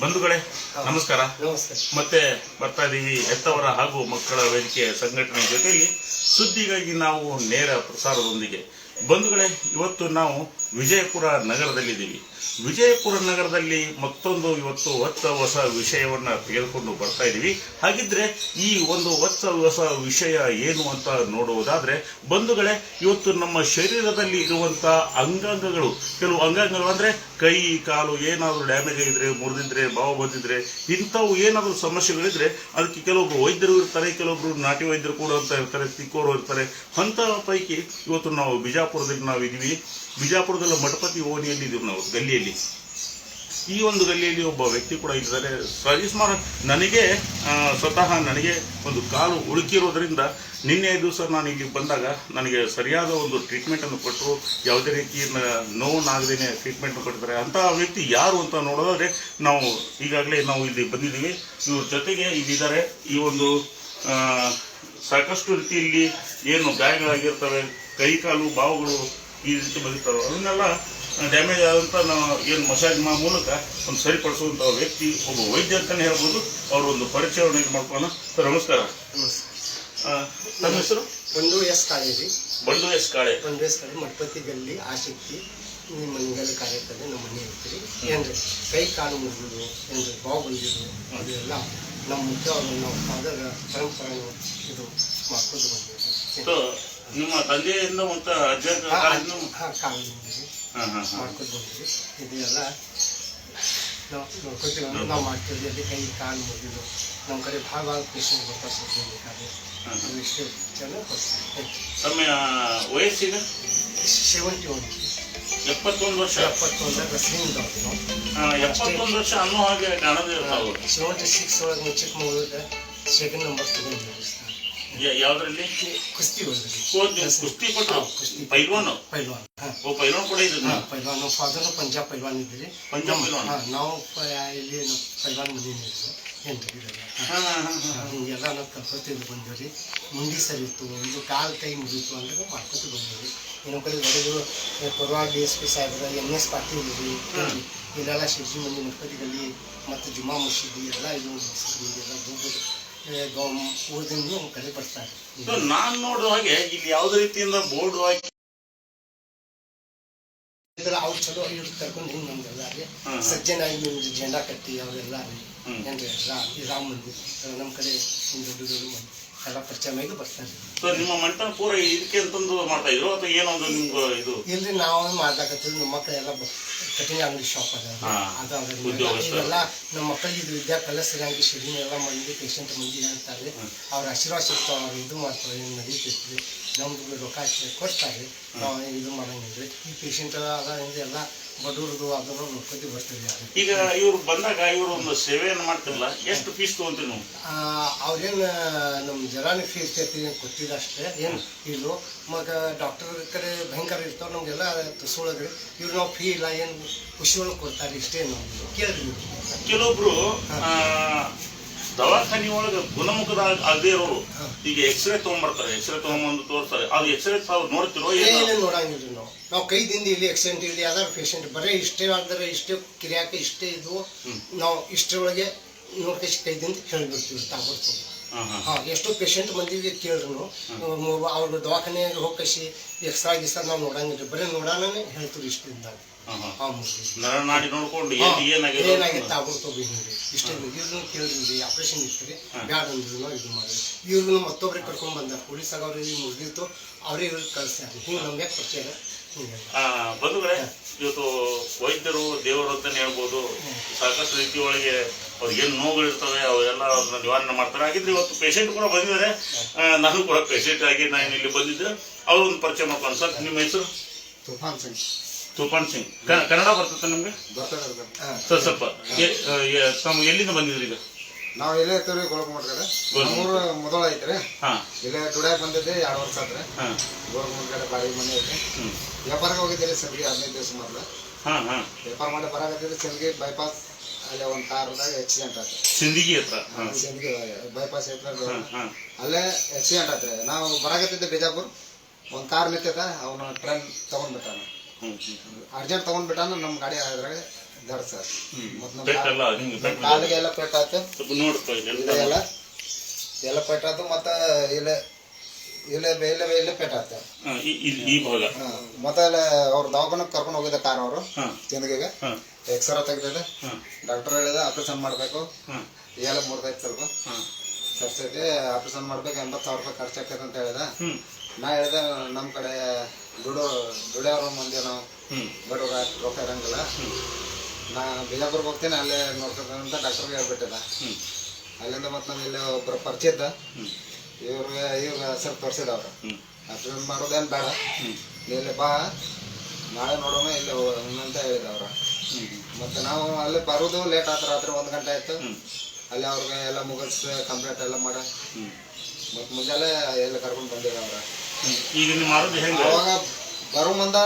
ಬಂಧುಗಳೇ ನಮಸ್ಕಾರ. ಮತ್ತೆ ಬರ್ತಾ ಇದೀವಿ ಹೆತ್ತವರ ಹಾಗೂ ಮಕ್ಕಳ ವೇದಿಕೆ ಸಂಘಟನೆ ಜೊತೆಯಲ್ಲಿ. ಸುದ್ದಿಗಾಗಿ ನಾವು ನೇರ ಪ್ರಸಾರದೊಂದಿಗೆ. ಬಂಧುಗಳೇ ಇವತ್ತು ನಾವು ವಿಜಯಪುರ ನಗರದಲ್ಲಿದ್ದೀವಿ. ವಿಜಯಪುರ ನಗರದಲ್ಲಿ ಮತ್ತೊಂದು ಇವತ್ತು ಹೊತ್ತ ಹೊಸ ವಿಷಯವನ್ನು ತೆಗೆದುಕೊಂಡು ಬರ್ತಾ ಇದ್ದೀವಿ. ಹಾಗಿದ್ರೆ ಈ ಒಂದು ಹೊತ್ತ ಹೊಸ ವಿಷಯ ಏನು ಅಂತ ನೋಡುವುದಾದ್ರೆ, ಬಂಧುಗಳೇ, ಇವತ್ತು ನಮ್ಮ ಶರೀರದಲ್ಲಿ ಇರುವಂತ ಅಂಗಾಂಗಗಳು, ಕೆಲವು ಅಂಗಾಂಗಗಳು ಅಂದ್ರೆ ಕೈ, ಕಾಲು ಏನಾದರೂ ಡ್ಯಾಮೇಜ್ ಆಗಿದ್ರೆ, ಮುರಿದಿದ್ರೆ ಬಾವು ಬಂದಿದ್ರೆ, ಇಂಥವು ಏನಾದರೂ ಸಮಸ್ಯೆಗಳಿದ್ರೆ ಅದಕ್ಕೆ ಕೆಲವೊಬ್ರು ವೈದ್ಯರು ಇರ್ತಾರೆ, ಕೆಲವೊಬ್ರು ನಾಟಿ ವೈದ್ಯರು ಕೂಡ ಅಂತ ಇರ್ತಾರೆ ತಿಕ್ಕೋರು ಇರ್ತಾರೆ. ಅಂತ ಪೈಕಿ ಇವತ್ತು ನಾವು ಬಿಜಾಪುರದಲ್ಲಿ ನಾವು ಇದೀವಿ ಬಿಜಾಪುರದಲ್ಲಿ ಮಠಪತಿ ಓಣಿಯಲ್ಲಿ ಇದ್ದೀವಿ ನಾವು ಗಲ್ಲಿಯಲ್ಲಿ. ಈ ಒಂದು ಗಲ್ಲಿಯಲ್ಲಿ ಒಬ್ಬ ವ್ಯಕ್ತಿ ಕೂಡ ಇದ್ದಾರೆ. ಸರಿಸುಮಾರು ನನಗೆ ಆ, ಸ್ವತಃ ನನಗೆ ಒಂದು ಕಾಲು ಉಳುಕಿರೋದ್ರಿಂದ ನಿನ್ನೆ ದಿವಸ ನಾನು ಇಲ್ಲಿ ಬಂದಾಗ ನನಗೆ ಸರಿಯಾದ ಒಂದು ಟ್ರೀಟ್ಮೆಂಟನ್ನು ಕೊಟ್ಟರು. ಯಾವುದೇ ರೀತಿಯ ನೋವನ್ನಾಗದೇನೆ ಟ್ರೀಟ್ಮೆಂಟ್ ಕೊಟ್ಟಿದ್ದಾರೆ. ಅಂತ ವ್ಯಕ್ತಿ ಯಾರು ಅಂತ ನೋಡೋದಾದರೆ ನಾವು ಈಗಾಗಲೇ ನಾವು ಇಲ್ಲಿ ಬಂದಿದ್ದೀವಿ. ಇವ್ರ ಜೊತೆಗೆ ಇಲ್ಲಿದ್ದಾರೆ. ಈ ಒಂದು ಸಾಕಷ್ಟು ರೀತಿಯಲ್ಲಿ ಏನು ಗಾಯಗಳಾಗಿರ್ತವೆ ಕೈ ಕಾಲು ಬಾವುಗಳು ಈ ರೀತಿ ಬದುಕ್ತಾರೋ ಅದನ್ನೆಲ್ಲ ಡ್ಯಾಮೇಜ್ ಆದಂಥ ನಾವು ಏನು ಮಸಾಜ್ ಮಾ ಮೂಲಕ ಒಂದು ಸರಿಪಡಿಸುವಂಥ ವ್ಯಕ್ತಿ ಒಬ್ಬ ವೈದ್ಯ ಅಂತಲೇ ಹೇಳ್ಬೋದು. ಅವರು ಒಂದು ಪರಿಚಯವನ್ನು ಇದು ಮಾಡ್ಕೊಳ್ಳೋಣ. ಸರ್ ನಮಸ್ಕಾರ. ನನ್ನ ಹೆಸರು ಬಂಧು ಎಸ್ ಕಾಲೇಜಿ ಬಂಡು ಎಸ್ ಕಾಳೆ. ಬಂಡು ಎಸ್ ಕಾಳೆ ಮಠಪತಿ ಗಲ್ಲಿ ಆಸಕ್ತಿ ನಿಮ್ಮ ಮನೆಗೆಲ್ಲ ಕಾರ್ಯಕ್ರಮ ನಮ್ಮ ಮನೆ ಇರ್ತೀರಿ ಏನ್ರಿ ಕೈ ಕಾಲು ಮುಗಿದು ಏನ್ರಿ ಬಾವು ಬಂದಿದ್ದು ಅದೆಲ್ಲ ನಮ್ಮ ಮುಖ್ಯವಾದ ನಾವು ಫಾದರ್ ಪರಂಪರೆ ಇದು ಮಾಡ್ಕೊಂಡು ಬಂದಿದ್ದೀವಿ. ನಿಮ್ಮ ತಂದೆಯಿಂದ ಮತ್ತು ಅಜ್ಜ ಕಾಲದಿಂದ ಹಾಂ ಹಾ ಹಾ ಹಾ. ಮಾಡ್ಕೊಂಡು ಇದೆಲ್ಲ ನಾವು ನೋಡ್ಕೊತೀವಿ ಅಂದ್ರೆ ನಾವು ಮಾಡ್ತೀವಿ ಅಲ್ಲಿ ಕೈ ಕಾಲು ಮುಗಿದು. ನಮ್ಮ ಕಡೆ ಭಾಳ ಭಾಳ ಪೇಷಂಟ್ ಬರ್ತಾರೆ ಬೇಕಾದ್ರೆ. ಇಷ್ಟು ಕೊಡ್ತೀವಿ ತಮ್ಮ ವಯಸ್ಸಿಗೆ ಸೆವೆಂಟಿ ಒನ್ ಎಪ್ಪತ್ತೊಂದು ವರ್ಷ. ಎಪ್ಪತ್ತೊಂದು ರಸ್ಲಿಂಗ್ ಎಪ್ಪತ್ತೊಂದು ವರ್ಷ ಅನ್ನೋ ಹಾಗೆ ಕಾಣದೇ ಸೆವೆಂಟಿ ಸಿಕ್ಸ್ ಒಳಗೆ ಚಿಕ್ಕಮಗಳೂರಿಗೆ ಸೆಕೆಂಡ್ ನಂಬರ್ ತಗೊಂಡು ಯಾ- ಯಾವ್ದ್ರಲ್ಲಿ? ಕುಸ್ತಿ ಕುಸ್ತಿ ಕೊಟ್ಟರು. ಪೈಲ್ವಾನು? ಪೈಲ್ವಾನ್. ಓ ಪೈಲ್ವಾನ್ ಕೂಡ ಇದ್ರು ಹಾಂ ಪೈಲ್ವಾನ್. ಫಾದರ್ ಪಂಜಾಬ್ ಪೈಲ್ವಾನ್ ಇದ್ರಿ ಪಂಜಾಬ್ ಪೈಲ್ವಾನ್? ನಾವು ಇಲ್ಲಿ ಪೈಲ್ವಾನ್ ಮನೆ ಎಲ್ಲ ಏನು ಹಿಂಗೆಲ್ಲ ನಾವು ಕಲ್ಕೊತಿದ್ದು ಬಂದಿವ್ರಿ. ಮುಂಡಿ ಸರಿ ಇತ್ತು. ಇದು ಕಾಲು ಕೈ ಮುಗಿತು ಅಂದ್ರೆ ಮಾಡ್ಕೊತ ಬಂದಿವ್ರಿ. ಇನ್ನೊಂದು ಕಡೆ ಪರವಾ ಡಿ ಎಸ್ ಪಿ ಸಾಹೇಬ್ರ ಎನ್ ಎಸ್ ಪಾಟೀಲ್ ಇದ್ರಿ ಇಲ್ಲೆಲ್ಲ ಶಿವಜಿ ಮಂದಿ ನಡ್ಕೊತಿದ್ದಲ್ಲಿ ಮತ್ತು ಜುಮಾ ಮಸೀದಿ ಎಲ್ಲ ಇದು ಎಲ್ಲ ಹೋಗ್ಬೋದು. ಊರದಿಂದ ಸೊ ನಾನ್ ನೋಡೋ ಹಾಗೆ ಇಲ್ಲಿ ಯಾವುದೇ ರೀತಿಯಿಂದ ಬೋರ್ಡ್ ಹಾಕಿ ಇದ್ರ ಅವ್ರು ಚಲೋ ಇವ್ರು ಕರ್ಕೊಂಡು ಹಿಂಗೆ ಜೆಂಡಾ ಕಟ್ಟಿ ಅವರೆಲ್ಲ ರೀ ಹ್ಮ್. ಏನ್ರಿ ರಾ ಈ ರಾಮ ಮಂದಿರ ನಮ್ಮ ಕಡೆ ದೊಡ್ಡ ದೊಡ್ಡ ಮಂದಿ ಎಲ್ಲ ಪರಿಚಯ ಮಾಡಿ ಬರ್ತಾರೆ. ಸೊ ನಿಮ್ಮ ಮಂಟನ ಪೂರ ಇದಕ್ಕೆ ಅಂತಂದು ಮಾಡ್ತಾ ಇದ್ರು ಅಥವಾ ಏನೋ ಒಂದು ನಿಮ್ಗೆ ಇದು? ಇಲ್ರಿ ನಾವು ಮಾಡ್ಲಾಕತ್ತೀವಿ ನಮ್ಮ ಮಕ್ಕಳು ಎಲ್ಲ ಕಟಿಂಗ್ ಅಂಗಡಿ ಶಾಪ್ ಅದ. ಅದು. ಇವೆಲ್ಲ ನಮ್ಮ ಮಕ್ಕಳಿಗೆ ಇದು ವಿದ್ಯಾ ಕಲಿಸ್ರಂಗೆ ಶಿರಿನ ಎಲ್ಲ ಮಂದಿ ಪೇಷಂಟ್ ಮಂದಿ ಹೇಳ್ತಾರೆ ಅವ್ರ ಆಶೀರ್ವಾದ ಸಿಗ್ತಾವ ಅವ್ರು ಇದು ಮಾಡ್ತಾರೆ ಏನು ನಡೀತೈತ್ರಿ ನಮ್ದು ರೊಕ್ಕ ಕೊಡ್ತಾರೆ. ನಾವು ಇದು ಮಾಡಂಗಿಲ್ರಿ. ಈ ಪೇಷಂಟ್ ಅದ ಹಿಂದೆ ಎಲ್ಲ ಬಡವ್ರದು ಅದನ್ನು ಪ್ರತಿ ಬರ್ತೀವಿ ಯಾರು ಈಗ ಇವ್ರು ಬಂದಾಗ ಇವರು ಒಂದು ಸೇವೆಯನ್ನು ಮಾಡ್ತಿರಲ್ಲ ಎಷ್ಟು ಫೀಸ್ ತಗೊಂತೀರಿ ನೀವು? ಅವ್ರೇನು ನಮ್ಮ ಜರಾನಿ ಫೀಸ್ ಕೊಟ್ಟಿದ್ದು ಅಷ್ಟೇ ಏನು ಇದು ಮಗ ಡಾಕ್ಟರ್ ಕಡೆ ಭಯಂಕರ ಇರ್ತಾವೆ ನಮಗೆಲ್ಲ ತಸೊಳಗ್ರಿ. ಇವ್ರು ನಾವು ಫೀ ಇಲ್ಲ ಏನು ಖುಷಿ ಒಳಗೆ ಕೊಡ್ತಾರೆ ಇಷ್ಟೇ ನಮ್ಗೆ. ಕೇಳಿದ್ವಿ ಕೆಲವೊಬ್ರು ದವಾಖಾನಿ ಒಳಗೆ ಗುಣಮುಖದ ಆಗದೆ ಇರೋರು ಈಗ ಎಕ್ಸ್ರೇ ತಗೊಂಡ್ಬರ್ತಾರೆ ಎಕ್ಸ್ರೇ ತಗೊಂಡ್ಬಂದು ತೋರಿಸ್ತಾರೆ. ಅದು ಎಕ್ಸ್ರೇ ತಾವು ನೋಡ್ತಿರೋ ಏನು? ಏನೇನು ನೋಡಂಗಿಲ್ಲ ನಾವು. ನಾವು ಕೈದಿಂದ ಇಲ್ಲಿ ಆಕ್ಸಿಡೆಂಟ್ ಇಲ್ಲಿ ಯಾವ್ದಾರ ಪೇಷಂಟ್ ಬರೀ ಇಷ್ಟೇ ಆದರೆ ಇಷ್ಟೇ ಕಿರಿಯಾಕ ಇಷ್ಟೇ ಇದು. ನಾವು ಇಷ್ಟರೊಳಗೆ ನೋಡ್ಕೇಶ್ ಕೈದಿಂದ ಹೇಳ್ಬಿಡ್ತೀವಿ ತಾಗೊಡ್ತೀವಿ ಹಾ ಎಷ್ಟೋ ಪೇಷಂಟ್ ಮಂದಿಗೆ ಕೇಳ್ರು ಅವ್ರ ದವಾಖಾನೆ ಹೋಗಿ ಎಕ್ಸ್ರಾ ಗಿಸ್ರಾ ನಾವು ನೋಡಂಗಿಲ್ಲ ಬರೀ ನೋಡೋಣನೇ ಹೇಳ್ತೀವಿ ಇಷ್ಟದಿಂದ ಹಾ ಹಾಂ ಮುಗಿದ್ವಿ ನರನಾಡಿ ನೋಡ್ಕೊಂಡು ಏನು ಏನಾಗಿದೆ ಏನಾಗಿತ್ತು ಇಷ್ಟೇ ಇವ್ರನ್ನ ಕೇಳಿದ್ರಿ ಆಪರೇಷನ್ ಇರ್ತೀರಿ ಬ್ಯಾಡ ಅಂದ್ರು ಇದು ಮಾಡಿದ್ವಿ. ಇವ್ರನ್ನ ಮತ್ತೊಬ್ರಿಗೆ ಕರ್ಕೊಂಡ್ ಬಂದ ಪೊಲೀಸ್ ಅವ್ರಿಗೆ ಮುಗಿದಿತ್ತು ಅವರೇ ಇವ್ರಿಗೆ ಕಳಿಸ್ತಾರೆ ಹಿಂಗೆ ನಮ್ಗೆ ಪರಿಚಯ ಆ, ಬಂಧುಗಳೇ ಇವತ್ತು ವೈದ್ಯರು ದೇವರು ಅಂತಾನೆ ಹೇಳ್ಬೋದು. ಸಾಕಷ್ಟು ರೀತಿ ಒಳಗೆ ಅವ್ರಿಗೆ ಏನು ನೋವುಗಳಿರ್ತವೆ ಅವೆಲ್ಲ ಅದನ್ನ ನಿವಾರಣೆ ಮಾಡ್ತಾರೆ. ಹಾಗಿದ್ರೆ ಇವತ್ತು ಪೇಷಂಟ್ ಕೂಡ ಬಂದಿದ್ದಾರೆ ಆ, ನಾನು ಕೂಡ ಪೇಷಂಟ್ ಆಗಿ ನಾನು ಇಲ್ಲಿ ಬಂದಿದ್ದೆ. ಅವ್ರ ಒಂದು ಪರಿಚಯ ಮಾಡ್ಕೊಂಡು ಸರ್. ನಿಮ್ಮ ಹೆಸರು? ತುಫಾನ್ ಸಿಂಗ್ ತುಫಾನ್ ಸಿಂಗ್. ಕನ್ನಡ ಬರ್ತದೆ ನಮ್ಗೆ ಸರ್ ಸ್ವಲ್ಪ ತಾವು ಎಲ್ಲಿಂದ ಬಂದಿದ್ರಿ ಈಗ? ನಾವು ಎಲ್ಲೇ ಇರ್ತೀವಿ ಗೋಲ್ಗುಮಟ್ ಕಡೆ. ನಮ್ಮೂರು ಮೊದಲ ಐತ್ರಿ. ಹಾ. ಇಲ್ಲೇ ಟುಡೇ ಬಂದಿದ್ದೆ ಎರಡು ವರ್ಷ ಆದ್ರೆ ಹಾ. ಗೋಲ್ಗುಮಟ್ ಕಡೆ ಬಾಡಿಗೆ ಮನೆ ಐತಿ ವ್ಯಾಪಾರ ವ್ಯಾಪಾರಕ್ಕೆ ಹೋಗಿದ್ದೀರಿ ಸಲ್ಗಿ ಹದಿನೈದು ದಿವಸ ಮೊದಲ. ಹಾ ಹಾ. ವ್ಯಾಪಾರ ಮಾಡಿ ಬರಾಕತ್ತಿದ್ರೆ ಸಲ್ಗಿ ಬೈಪಾಸ್ ಅಲ್ಲೇ ಒಂದು ಕಾರ್ದಾಗ ಆಕ್ಸಿಡೆಂಟ್ ಆಯ್ತು ಸಿಂದಗಿ ಹತ್ರ. ಹಾ. ಸಲ್ಗಿ ಬೈಪಾಸ್ ಐತ್ರ ಹಾ ಹಾ. ಅಲ್ಲೇ ಆಕ್ಸಿಡೆಂಟ್ ಆತ್ರಿ. ನಾವು ಬರಾಕತ್ತಿದ್ದೆ ಬಿಜಾಪುರ್. ಒಂದು ಕಾರ್ ನಿಂತೈತ ಅವನು ಟ್ರೈನ್ ತಗೊಂಡ್ಬಿಟ್ಟಾನ ಹ್ಮ್ ತಗೊಂಡ್ಬಿಟ್ಟ ಅರ್ಜೆಂಟ್ ತಗೊಂಡ್ಬಿಟ್ಟಾನ ನಮ್ಮ ಗಾಡಿ ಅದ್ರಾಗ ದಡ್ ಸರ್. ಮತ್ತ್ ಕಾಲಿಗೆ ಎಲ್ಲ ಇದೆಲ್ಲ ಎಲ್ಲ ಮತ್ತೆ ಇಲ್ಲೇ ಇಲ್ಲೇ ಇಲ್ಲೇ ಮತ್ತೆ ಅವ್ರ ದವಾಖಾನಕ್ಕೆ ಕರ್ಕೊಂಡು ಹೋಗಿದ್ದೆ ಕಾರ್ ಅವರು. ಹಾ. ತಿಂದಿಗೆ ಹಾ. ಎಕ್ಸ್ರೇ ತೆಗ್ದಿದೆ. ಡಾಕ್ಟರ್ ಹೇಳಿದ ಆಪರೇಷನ್ ಮಾಡಬೇಕು. ಎಲ್ಲ ಮುರಿದೈತೆ ಸ್ವಲ್ಪ. ಖರ್ಚೈತಿ ಆಪರೇಷನ್ ಮಾಡ್ಬೇಕು ಎಂಬತ್ತು ಸಾವಿರ ರೂಪಾಯಿ ಖರ್ಚಾಕೈತೆ ಅಂತ ಹೇಳಿದ. ನಾ ಹೇಳಿದೆ ನಮ್ಮ ಕಡೆ ದುಡೋ ದುಡಿಯೋರು ಮಂದಿ ನಾವು ಬಡವ್ರ ರೊಕ್ಕ ಇರಂಗಿಲ್ಲ ನಾ ಬಿಜಾಪುರ್ಗೆ ಹೋಗ್ತೀನಿ ಅಲ್ಲೇ ಅಂತ ಡಾಕ್ಟರ್ಗೆ ಹೇಳ್ಬಿಟ್ಟಿದ್ದ. ಅಲ್ಲಿಂದ ಮತ್ತೆ ನಾನು ಇಲ್ಲೇ ಒಬ್ಬರು ಪರಿಚಯ ಇದ್ದ ಇವ್ರಿಗೆ ಇವ್ರ ಹೆಸರು ತೋರಿಸಿದ ಅವ್ರು. ಆಪರೇಷನ್ ಮಾಡೋದೇನು ಬೇಡ. ಇಲ್ಲಿ ಬಾ. ನಾಳೆ ನೋಡೋಣ ಇಲ್ಲಿ ಅಂತ ಹೇಳಿದವ್ರು ಹ್ಮ್. ಮತ್ತೆ ನಾವು ಅಲ್ಲಿ ಬರೋದು ಲೇಟ್ ಆತ ರಾತ್ರಿ ಒಂದು ಗಂಟೆ ಆಯ್ತು. ಅಲ್ಲಿ ಅವ್ರಿಗೆ ಎಲ್ಲ ಮುಗಿಸ್ ಕಂಪ್ಲೇಂಟ್ ಎಲ್ಲ ಮಾಡ. ಮತ್ತು ಮತ್ತೆ ಮುಂಜಾನೆ ಎಲ್ಲ ಕರ್ಕೊಂಡು ಬಂದಿಲ್ಲ ಅವ್ರ. ಈಗ ಮಾರೋದು ಹೆಂಗ? ಅವಾಗ ಬರೋ ಮುಂದ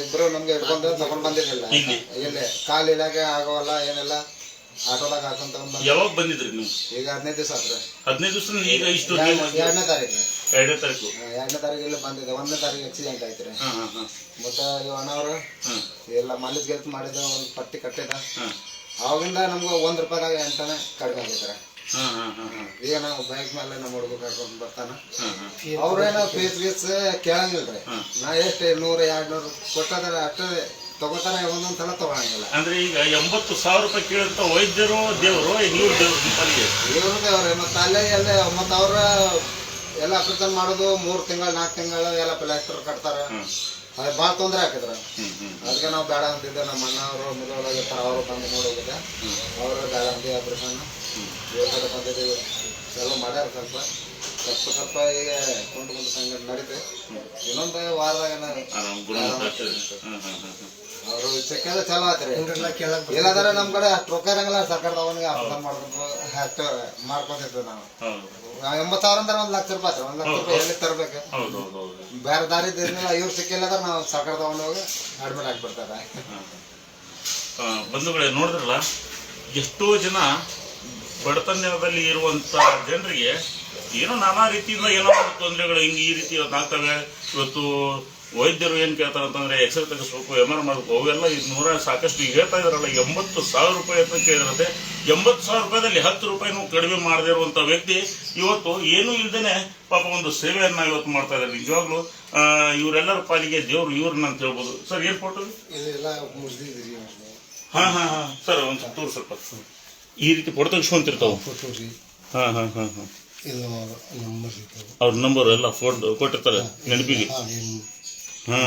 ಇಬ್ರು ನಮ್ಗೆ ಹಿಡ್ಕೊಂಡು ತಗೊಂಡ್ ಬಂದಿರ್ಲಿಲ್ಲ. ಇಲ್ಲಿ? ಇಲ್ಲಿ ಕಾಲ್ ಇಲಾಗೆ ಆಗೋವಲ್ಲ ಏನೆಲ್ಲ ಆಟೋದಾಗ ಹಾಕೊಂಡ್ ತಗೊಂಡ್ ಬಂದ ಯಾವಾಗ ಬಂದಿದ್ರಿ ನೀವು? ಈಗ ಹದಿನೈದು ದಿವಸ ಆದ್ರೆ ಹದಿನೈದು ದಿವಸ ಈಗ ಇಷ್ಟು ಎರಡನೇ ತಾರೀಕು. ಎರಡನೇ ತಾರೀಕು. ಎರಡನೇ ತಾರೀಕು ಇಲ್ಲಿ ಬಂದಿದೆ. ಒಂದನೇ ತಾರೀಕು ಆಕ್ಸಿಡೆಂಟ್ ಆಯ್ತ್ರಿ. ಹಾ ಹಾ ಹಾ. ಮತ್ತೆ ಇವ ಅಣ್ಣವ್ರು ಹಾ. ಎಲ್ಲ ಮಾಲಿಶ್ ಗೆಲ್ತ್ ಮಾಡಿದ ಒಂದು ಪಟ್ಟಿ ಕಟ್ಟಿದ. ಹಾ. ಅವಾಗಿಂದ ನಮ್ಗೆ ಒಂದ್ ರೂಪಾಯಿದಾಗ ಎಂಟನೇ ಕಡಿಮೆ ಹಾ ಈಗ ನಾವು ಬೈಕ್ ಮೇಲೆ ನಮ್ಮ ಹುಡುಗ ಕರ್ಕೊಂಡು ಬರ್ತಾನ. ಅವ್ರೇನೋ ಫೀಸ್ ಗೀಸ್ ಕೇಳಂಗಿಲ್ರಿ. ನಾ ಎಷ್ಟು ನೂರ ಎರಡು ನೂರು ಕೊಟ್ಟದ್ರ ಅಷ್ಟೇ ತಗೋತಾರ ಒಂದೊಂದ್ ಸಲ ತಗೊಳಂಗಿಲ್ಲ. ಅಂದ್ರೆ ಈಗ ಎಂಬತ್ತು ಸಾವಿರ ರೂಪಾಯಿ ಕೇಳಿದಂತ ವೈದ್ಯರು ದೇವರು ನೀವು ದೇವ್ರು ಇವ್ರದ್ದು ಅವ್ರೆ ಮತ್ತೆ ಅಲ್ಲೇ ಎಲ್ಲ ಮತ್ತೆ ಅವ್ರ ಎಲ್ಲ ಆಪರೇಷನ್ ಮಾಡೋದು ಮೂರು ತಿಂಗಳು ನಾಲ್ಕು ತಿಂಗಳು ಎಲ್ಲ ಪ್ಲಾಸ್ಟರ್ ಕಟ್ತಾರೆ. ಅದು ಭಾಳ ತೊಂದರೆ ಹಾಕಿದ್ರ ಅದಕ್ಕೆ ನಾವು ಬೇಡ ಅಂತಿದ್ದೆ ನಮ್ಮ ಅಣ್ಣ ಅವರು ಮೊದಲಾಗಿರ್ತಾರ ಅವರು ಬಂದು ನೋಡೋಗಿದೆ ಅವರು ಬೇಡ ಅಂತೀವಿ ಆಪರೇಷನ್ ಬಂದಿದ್ದೀವಿ ಚಲೋ ಮಾಡ್ಯಾರ ಸ್ವಲ್ಪ. ಸ್ವಲ್ಪ ಸ್ವಲ್ಪ ಈಗ ಕೊಂಡು ಬಂದ ಸಂಘಟನೆ ನಡೀತೆ. ಇನ್ನೊಂದು ವಾರದಾಗ ಅವರು ಸಿಕ್ಕಿದ್ರೆ ಚಲೋ ಆತ್ರಿ. ಇಲ್ಲಾಂದ್ರೆ ನಮ್ಮ ಕಡೆ ಅಷ್ಟು ರೊಕ್ಕ ಇರಂಗಿಲ್ಲ ಸರ್ಕಾರದವನಿಗೆ ಅರ್ಥ ಮಾಡಿದ್ರು ಅಷ್ಟು ಮಾಡ್ಕೊತಿದ್ವಿ ನಾವು. ಎಂಬತ್ತು ಸಾವಿರ ಅಂದ್ರೆ ಒಂದು ಲಕ್ಷ ರೂಪಾಯಿ ಒಂದು ಲಕ್ಷ ರೂಪಾಯಿ ಎಲ್ಲಿ ತರ್ಬೇಕು? ಹೌದು ಹೌದು ಹೌದು ಬೇರೆ ದಾರಿ ಇದ್ದಿಲ್ಲ ಇವ್ರು ಸಿಕ್ಕಿಲ್ಲ ಅಂದ್ರೆ ನಾವು ಸರ್ಕಾರದವನ್ನ ಹೋಗಿ ಅಡ್ಮಿಟ್ ಆಗಿಬಿಡ್ತಾರೆ. ಬಂಧುಗಳೇ ನೋಡಿದ್ರಲ್ಲ ಎಷ್ಟೋ ಜನ ಬಡತನದಲ್ಲಿ ಇರುವಂತ ಜನರಿಗೆ ಏನೋ ನಾನಾ ರೀತಿಯಿಂದ ಏನೋ ಒಂದು ತೊಂದರೆಗಳು ಹಿಂಗೆ ಈ ರೀತಿ ಇವತ್ತು ಆಗ್ತವೆ. ಇವತ್ತು ವೈದ್ಯರು ಏನು ಕೇಳ್ತಾರೆ ಅಂತಂದ್ರೆ ಎಕ್ಸ್ರೇ ತೆಗೆಸ್ಬೇಕು ಎಂ ಆರ್ ಮಾಡಬೇಕು ಅವೆಲ್ಲ ಈಗ ನೂರ ಸಾಕಷ್ಟು ಈಗ ಹೇಳ್ತಾ ಇದಾರಲ್ಲ ಎಂಬತ್ತು ಸಾವಿರ ರೂಪಾಯಿ ಅಂತ ಕೇಳಿರುತ್ತೆ. ಎಂಬತ್ತು ಸಾವಿರ ರೂಪಾಯಿದಲ್ಲಿ ಹತ್ತು ರೂಪಾಯಿನೂ ಕಡಿಮೆ ಮಾಡದೇ ಇರುವಂತ ವ್ಯಕ್ತಿ ಇವತ್ತು ಏನೂ ಇಲ್ದೇನೆ ಪಾಪ ಒಂದು ಸೇವೆಯನ್ನ ಇವತ್ತು ಮಾಡ್ತಾ ಇದ್ದಾರೆ ನಿಜವಾಗ್ಲೂ ಇವರೆಲ್ಲರೂ ಪಾಲಿಗೆ ದೇವ್ರು ಇವ್ರನ್ನ ಅಂತ ಹೇಳ್ಬೋದು. ಸರ್ ಏನ್ ಫೋಟೋ ಹಾಂ ಹಾಂ ಹಾಂ. ಸರ್ ಒಂದ್ ತೋರಿ ಸ್ವಲ್ಪ. ಈ ರೀತಿ ಫೋಟೋ ತೆಗಿಸ್ಕೊಂತಿರ್ತಾವ ಫೋಟೋ ರೀ ಹಾ ಹಾ ಹಾ ಹಾ. ಇದು ನಂಬರ್ ಅವ್ರ ನಂಬರ್ ಎಲ್ಲ ಫೋನ್ ಕೊಟ್ಟಿರ್ತಾರೆ ನೆನಪಿಗೆ. ಹಾ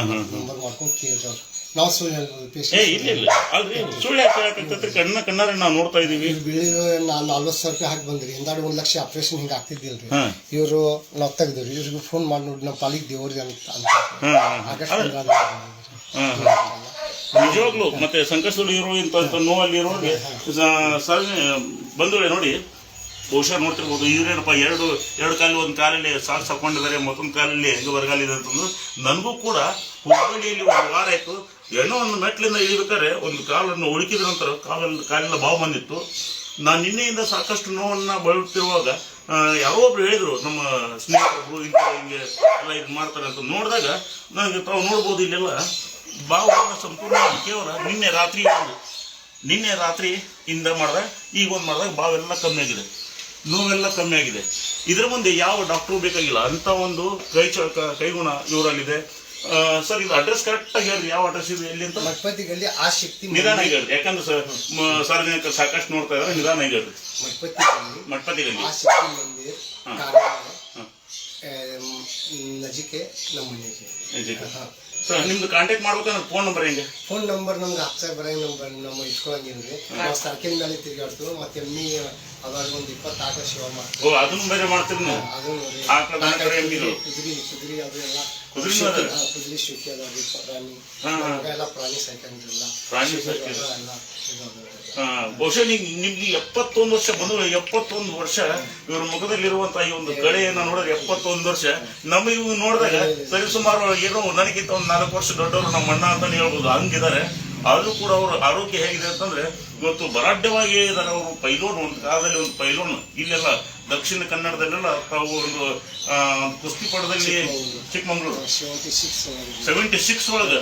ಹಾ ನಂಬರ್ ಮಾಡ್ಕೊಂಡು ಕೇಳ್ತಾರೆ ನಾವು ಸುಳ್ಳು ಏ ಪೇಷಂಟ್ ಇಲ್ಲ ಇಲ್ಲ. ಅಲ್ರಿ ಸುಳ್ಳು ಯಾಕೆ ಹೇಳಕತ್ತೈತ್ರಿ ಕಣ್ಣ ಕಣ್ಣಾರೆ ನಾವು ನೋಡ್ತಾ ಇದೀವಿ. ಇಲ್ಲಿ ಬೀಳಿರೋ ನಾನು ನಲ್ವತ್ತು ಸಾವಿರ ರೂಪಾಯಿ ಹಾಕಿ ಬಂದ್ರಿ. ಹಿಂದಾಡಿ ಒಂದು ಲಕ್ಷ ಆಪರೇಷನ್ ಹಿಂಗೆ ಆಗ್ತಿದ್ದಿಲ್ರಿ. ಇವರು ನಾವು ತೆಗ್ದಿವ್ರಿ. ಇವ್ರಿಗೆ ಫೋನ್ ಮಾಡಿ ನೋಡಿ ನಮ್ಮ ಪಾಲಿಗೆ ದೇವ್ರಿ ಅಂತ ಅಂತ ನಿಜವಾಗ್ಲು ಮತ್ತೆ ಸಂಕಷ್ಟದಲ್ಲಿ ಇರೋ ಇಂಥ ನೋವಲ್ಲಿ ಇರೋರಿಗೆ ಸರ್ ಬಂಧುಗಳೇ ನೋಡಿ ಬಹುಶಃ ನೋಡ್ತಿರ್ಬೋದು ಇವ್ರೇನಪ್ಪ ಎರಡು ಎರಡು ಕಾಲು ಒಂದು ಕಾಲಲ್ಲಿ ಸಾಕ್ಸ್ ಹಾಕೊಂಡಿದ್ದಾರೆ ಮತ್ತೊಂದು ಕಾಲಲ್ಲಿ ಹೆಂಗೆ ವರ್ಗಾಲಿದೆ ಅಂತಂದು. ನನಗೂ ಕೂಡ ಹುಬ್ಬಳ್ಳಿಯಲ್ಲಿ ಒಂದು ವಾರ ಆಯ್ತು. ಏನೋ ಒಂದು ಮೆಟ್ಲಿಂದ ಇಳಿಬೇಕಾದ್ರೆ ಒಂದು ಕಾಲನ್ನು ಉಳುಕಿದ ನಂತರ ಕಾಲಲ್ಲಿ ಕಾಲಿಂದ ಬಾವು ಬಂದಿತ್ತು. ನಾನು ನಿನ್ನೆಯಿಂದ ಸಾಕಷ್ಟು ನೋವನ್ನು ಬಳಲ್ತಿರುವಾಗ ಆ, ಯಾರೋ ಒಬ್ರು ಹೇಳಿದ್ರು ನಮ್ಮ ಸ್ನೇಹಿತರು ಇಂಥ ಹಿಂಗೆ ಎಲ್ಲ ಇದು ಮಾಡ್ತಾರೆ ಅಂತ. ನೋಡಿದಾಗ ನನಗೆ ತಾವು ನೋಡ್ಬೋದು ಇಲ್ಲೆಲ್ಲ. ಬಾವು ಸಂಪೂರ್ಣ ಕೇವಲ ನಿನ್ನೆ ರಾತ್ರಿ ಒಂದು. ನಿನ್ನೆ ರಾತ್ರಿ ಇಂದ ಮಾಡಿದಾಗ ಈಗ ಒಂದು ಮಾಡಿದಾಗ ಬಾವೆಲ್ಲ ಕಮ್ಮಿ ಆಗಿದೆ. ನೋವೆಲ್ಲ ಕಮ್ಮಿ ಆಗಿದೆ. ಇದ್ರ ಮುಂದೆ ಯಾವ ಡಾಕ್ಟ್ರು ಬೇಕಾಗಿಲ್ಲ. ಅಂತ ಒಂದು ಕೈ ಚ ಕೈಗುಣ ಇವರಲ್ಲಿದೆ. ಸರ್ ಇದು ಅಡ್ರೆಸ್ ಕರೆಕ್ಟಾಗಿ ಹೇಳ್ರಿ. ಯಾವ ಅಡ್ರೆಸ್ ಇದೆ ಎಲ್ಲಿ ಅಂತ? ಮಠಪತಿ ಗಲ್ಲಿ ಆ ಶಕ್ತಿ ನಿಧಾನ ಹೇಳ್ರಿ. ಯಾಕಂದ್ರೆ ಸರ್ ಸಾರ್ವಜನಿಕರು ಸಾಕಷ್ಟು ನೋಡ್ತಾ ಇದ್ದಾರೆ ನಿಧಾನ ಹೇಳ್ರಿ. ಮಠಪತಿ ಗಲ್ಲಿ ಮಟ್ಪತಿಗಲ್ಲಿ ಆ ಶಕ್ತಿ ಮಂದಿರ್ ಹಾ. ನಜಿಕೆ ನಮ್ಮ ಮನೆಗೆ. ಸರ್ ನಿಮ್ದು ಕಾಂಟ್ಯಾಕ್ಟ್ ಮಾಡ್ಬೇಕಂದ್ರೆ ಫೋನ್ ನಂಬರ್ ಹೆಂಗೆ? ಫೋನ್ ನಂಬರ್ ನಮ್ಗೆ ಹಚ್ಚ ಬರಂಗ ನಂಬರ್ ನಮ್ಮ ಇಟ್ಕೊಳಂಗಿಲ್ರಿ ನಾವು ಸರ್ಕಿಲ್ ಮೇಲೆ ತಿರ್ಗಾಡ್ತು ಮತ್ತೆ ಎಮ್ಮಿ ಅವಾಗ ಒಂದು ಇಪ್ಪತ್ತು ಸೇವೆ ಮಾಡ್ತೀವಿ. ಅದನ್ನು ಬೇರೆ ಮಾಡ್ತೀರಿ ನೀವು? ಅದು ಕುದುರಿ ಅದು ಕುದುರೆ ಶುಕಿ ಅದಾವ್ರಿ ಪ್ರಾಣಿ ಸಾಕಂಗಿಲ್ಲ ಸಾಕಿಲ್ಲ. ಬಹುಶಃ ನಿಮ್ ನಿಮ್ಗೆ ಎಪ್ಪತ್ತೊಂದು ವರ್ಷ ಬಂದು ಎಪ್ಪತ್ತೊಂದು ವರ್ಷ ಇವ್ರ ಮುಖದಲ್ಲಿರುವಂತಹ ಈ ಒಂದು ಗಳೆಯನ್ನ ನೋಡಿದ್ರೆ ಎಪ್ಪತ್ತೊಂದು ವರ್ಷ. ನಮಗೆ ಇವ್ ನೋಡಿದಾಗ ಸರಿ ಸುಮಾರು ಏನೋ ನನಗಿಂತ ಒಂದು ನಾಲ್ಕು ವರ್ಷ ದೊಡ್ಡವರು ನಮ್ಮ ಅಣ್ಣ ಅಂತಾನೆ ಹೇಳ್ಬೋದು ಹಂಗಿದ್ದಾರೆ. ಆದ್ರೂ ಕೂಡ ಅವ್ರ ಆರೋಗ್ಯ ಹೇಗಿದೆ ಅಂತಂದ್ರೆ ಇವತ್ತು ಬರಾಢ್ಯವಾಗಿ ಇದ್ದಾರೆ ಅವರು. ಪೈಲೋನ್ ಒಂದು ಕಾಲದಲ್ಲಿ ಒಂದು ಪೈಲೋನ್ ಇಲ್ಲೆಲ್ಲ ದಕ್ಷಿಣ ಕನ್ನಡದಲ್ಲೆಲ್ಲ ತಾವು ಒಂದು ಕುಸ್ತಿ ಪಡದಲ್ಲಿ Chikmagalur. Seventy six seventy six ಒಳಗೆ.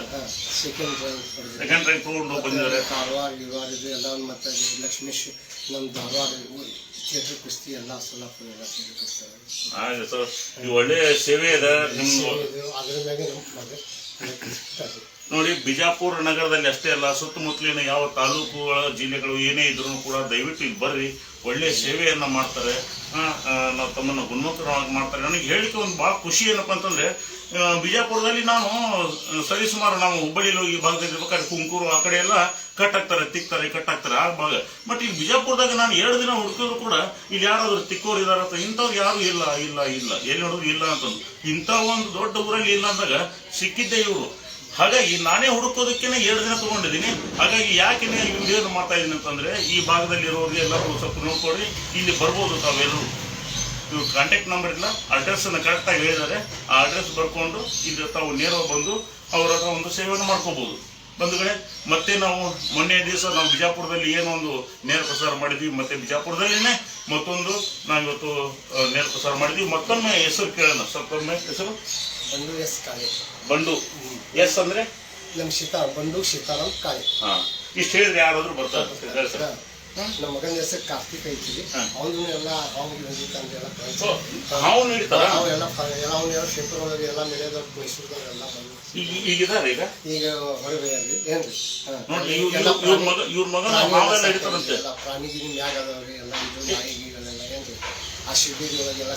ಸೆಕೆಂಡ್ ರ್ಯಾಂಕ್ ಸೆಕೆಂಡ್ ರ್ಯಾಂಕ್ ತಗೊಂಡು ಬಂದಿದ್ದಾರೆ. ಕಾರವಾರ ಗಿರವಾರ ಇದು ಎಲ್ಲ ಮತ್ತೆ ಲಕ್ಷ್ಮೇಶ್ ನಮ್ಮ ಧಾರವಾಡ ಥಿಯೇಟ್ರ್ ಕುಸ್ತಿ ಎಲ್ಲ ಸೊಲ್ಲಾಪುರ ಎಲ್ಲ ಥಿಯೇಟ್ರ್ ಕುಸ್ತಿ ಹಾಗೆ ಸರ್. ಈ ಒಳ್ಳೆಯ ಸೇವೆ ಇದೆ. ನಿಮ್ಮದು ಅದ್ರ ಮ್ಯಾಗೆ ನೋಡಿ ಬಿಜಾಪುರ ನಗರದಲ್ಲಿ ಅಷ್ಟೇ ಅಲ್ಲ ಸುತ್ತಮುತ್ತಲಿನ ಯಾವ ತಾಲೂಕುಗಳ ಜಿಲ್ಲೆಗಳು ಏನೇ ಇದ್ರೂ ಕೂಡ ದಯವಿಟ್ಟು ಇಲ್ಲಿ ಬರ್ರಿ. ಒಳ್ಳೆ ಸೇವೆಯನ್ನು ಮಾಡ್ತಾರೆ. ನಾವು ತಮ್ಮನ್ನು ಗುಣಮುಖರಾಗಿ ಮಾಡ್ತಾರೆ. ನನಗೆ ಹೇಳಿಕೆ ಒಂದು ಭಾಳ ಖುಷಿ ಏನಪ್ಪ ಅಂತಂದ್ರೆ ಬಿಜಾಪುರದಲ್ಲಿ ನಾನು ಸರಿಸುಮಾರು ನಾವು ಹುಬ್ಬಳ್ಳಿಲಿ ಹೋಗಿ ಭಾಗದಲ್ಲಿ ಇರ್ಬೇಕಾದ್ರೆ ಕುಂಕೂರು ಆ ಕಡೆ ಎಲ್ಲ ಕಟ್ ಆಗ್ತಾರೆ ತಿಕ್ತಾರೆ ಕಟ್ ಆಗ್ತಾರೆ ಆ ಭಾಗ. ಬಟ್ ಇಲ್ಲಿ ಬಿಜಾಪುರದಾಗ ನಾನು ಎರಡು ದಿನ ಹುಡುಕಿದ್ರು ಕೂಡ ಇಲ್ಲಿ ಯಾರಾದ್ರೂ ತಿಕ್ಕೋರು ಇದಾರ ಅಂತ ಇಂಥವ್ರು ಯಾರು ಇಲ್ಲ ಇಲ್ಲ ಇಲ್ಲ. ಎಲ್ಲಿ ನೋಡಿದ್ರು ಇಲ್ಲ ಅಂತಂದು ಇಂಥ ಒಂದು ದೊಡ್ಡ ಊರಲ್ಲಿ ಇಲ್ಲ ಅಂದಾಗ ಸಿಕ್ಕಿದ್ದೆ ಇವರು. ಹಾಗಾಗಿ ನಾನೇ ಹುಡುಕೋದಕ್ಕೇನೆ ಎರಡು ದಿನ ತಗೊಂಡಿದ್ದೀನಿ. ಹಾಗಾಗಿ ಯಾಕೆ ವಿಡಿಯೋ ಮಾಡ್ತಾ ಇದ್ದೀನಿ ಅಂತಂದ್ರೆ, ಈ ಭಾಗದಲ್ಲಿ ಇರೋರಿಗೆ ಎಲ್ಲರೂ ಸ್ವಲ್ಪ ನೋಡ್ಕೊಳ್ಳಿ. ಇಲ್ಲಿ ಬರ್ಬೋದು ತಾವೆಲ್ಲರೂ. ಇವ್ರ ಕಾಂಟ್ಯಾಕ್ಟ್ ನಂಬರ್ ಇಲ್ಲ ಅಡ್ರೆಸ್ ಅನ್ನ ಕರೆಕ್ಟ್ ಆಗಿ ಹೇಳಿದ್ದಾರೆ. ಆ ಅಡ್ರೆಸ್ ಬರ್ಕೊಂಡು ಇಲ್ಲಿ ತಾವು ನೇರ ಬಂದು ಅವರ ಒಂದು ಸೇವೆಯನ್ನು ಮಾಡ್ಕೋಬಹುದು ಬಂಧುಗಳೇ ಮತ್ತೆ ನಾವು ಮೊನ್ನೆ ದಿವಸ ನಾವು ಬಿಜಾಪುರದಲ್ಲಿ ಏನೋ ಒಂದು ನೇರ ಪ್ರಸಾರ ಮಾಡಿದ್ವಿ, ಮತ್ತೆ ಬಿಜಾಪುರದಲ್ಲಿನೇ ಮತ್ತೊಂದು ನಾವಿವತ್ತು ನೇರ ಪ್ರಸಾರ ಮಾಡಿದ್ವಿ. ಮತ್ತೊಮ್ಮೆ ಹೆಸರು ಕೇಳೋಣ. ಸ್ವಲ್ಪ ಹೆಸರು? ಬಂಡು ಎಸ್ ಕಾಳೆ. ಬಂಡು ಎಸ್ ಅಂದ್ರೆ? ನಮ್ಮ ಸೀತಾ ಬಂಡು ಸೀತಾರಾಮ್ ಕಾಳೆ. ಹಾ. ಇಷ್ಟು ಹೇಳಿದ್ರೆ ಯಾರಾದ್ರೂ ಬರ್ತಾರೆ. ನಮ್ಮ ಮಗನ ಹೆಸರು ಕಾರ್ತಿಕ್ ಐತಿ. ಅವನು ಎಲ್ಲ ಅವ್ನಿಗೆ ಬಂದಿತ್ತಂದ್ರೆ ಎಲ್ಲ ಎಲ್ಲ ಅವನ್ನೆಲ್ಲ ಪೇಪರ್ ಒಳಗೆ ಎಲ್ಲ ಮಿಡಿಯೋದವ್ರು ಮೈಸೂರದವ್ರೆಲ್ಲ ಬಂದು ಈಗ ಇದಾರೆ ಈಗ? ಈಗ ಹೊರಗೆ ಅಲ್ಲಿ ಏನ್ರಿ. ನೋಡಿ ಇವ್ರ ಮಗನ ಎಲ್ಲ ಹಿಡಿತಾರಂತೆ. ಎಲ್ಲ ಪ್ರಾಣಿ ಮ್ಯಾಗ ಅದಾವ್ರಿ ಎಲ್ಲ ಇದು ಗೀಗಳೆಲ್ಲ ಏನ್ರಿ? ಆ ಶಿಬಿರಿ ಒಳಗೆಲ್ಲ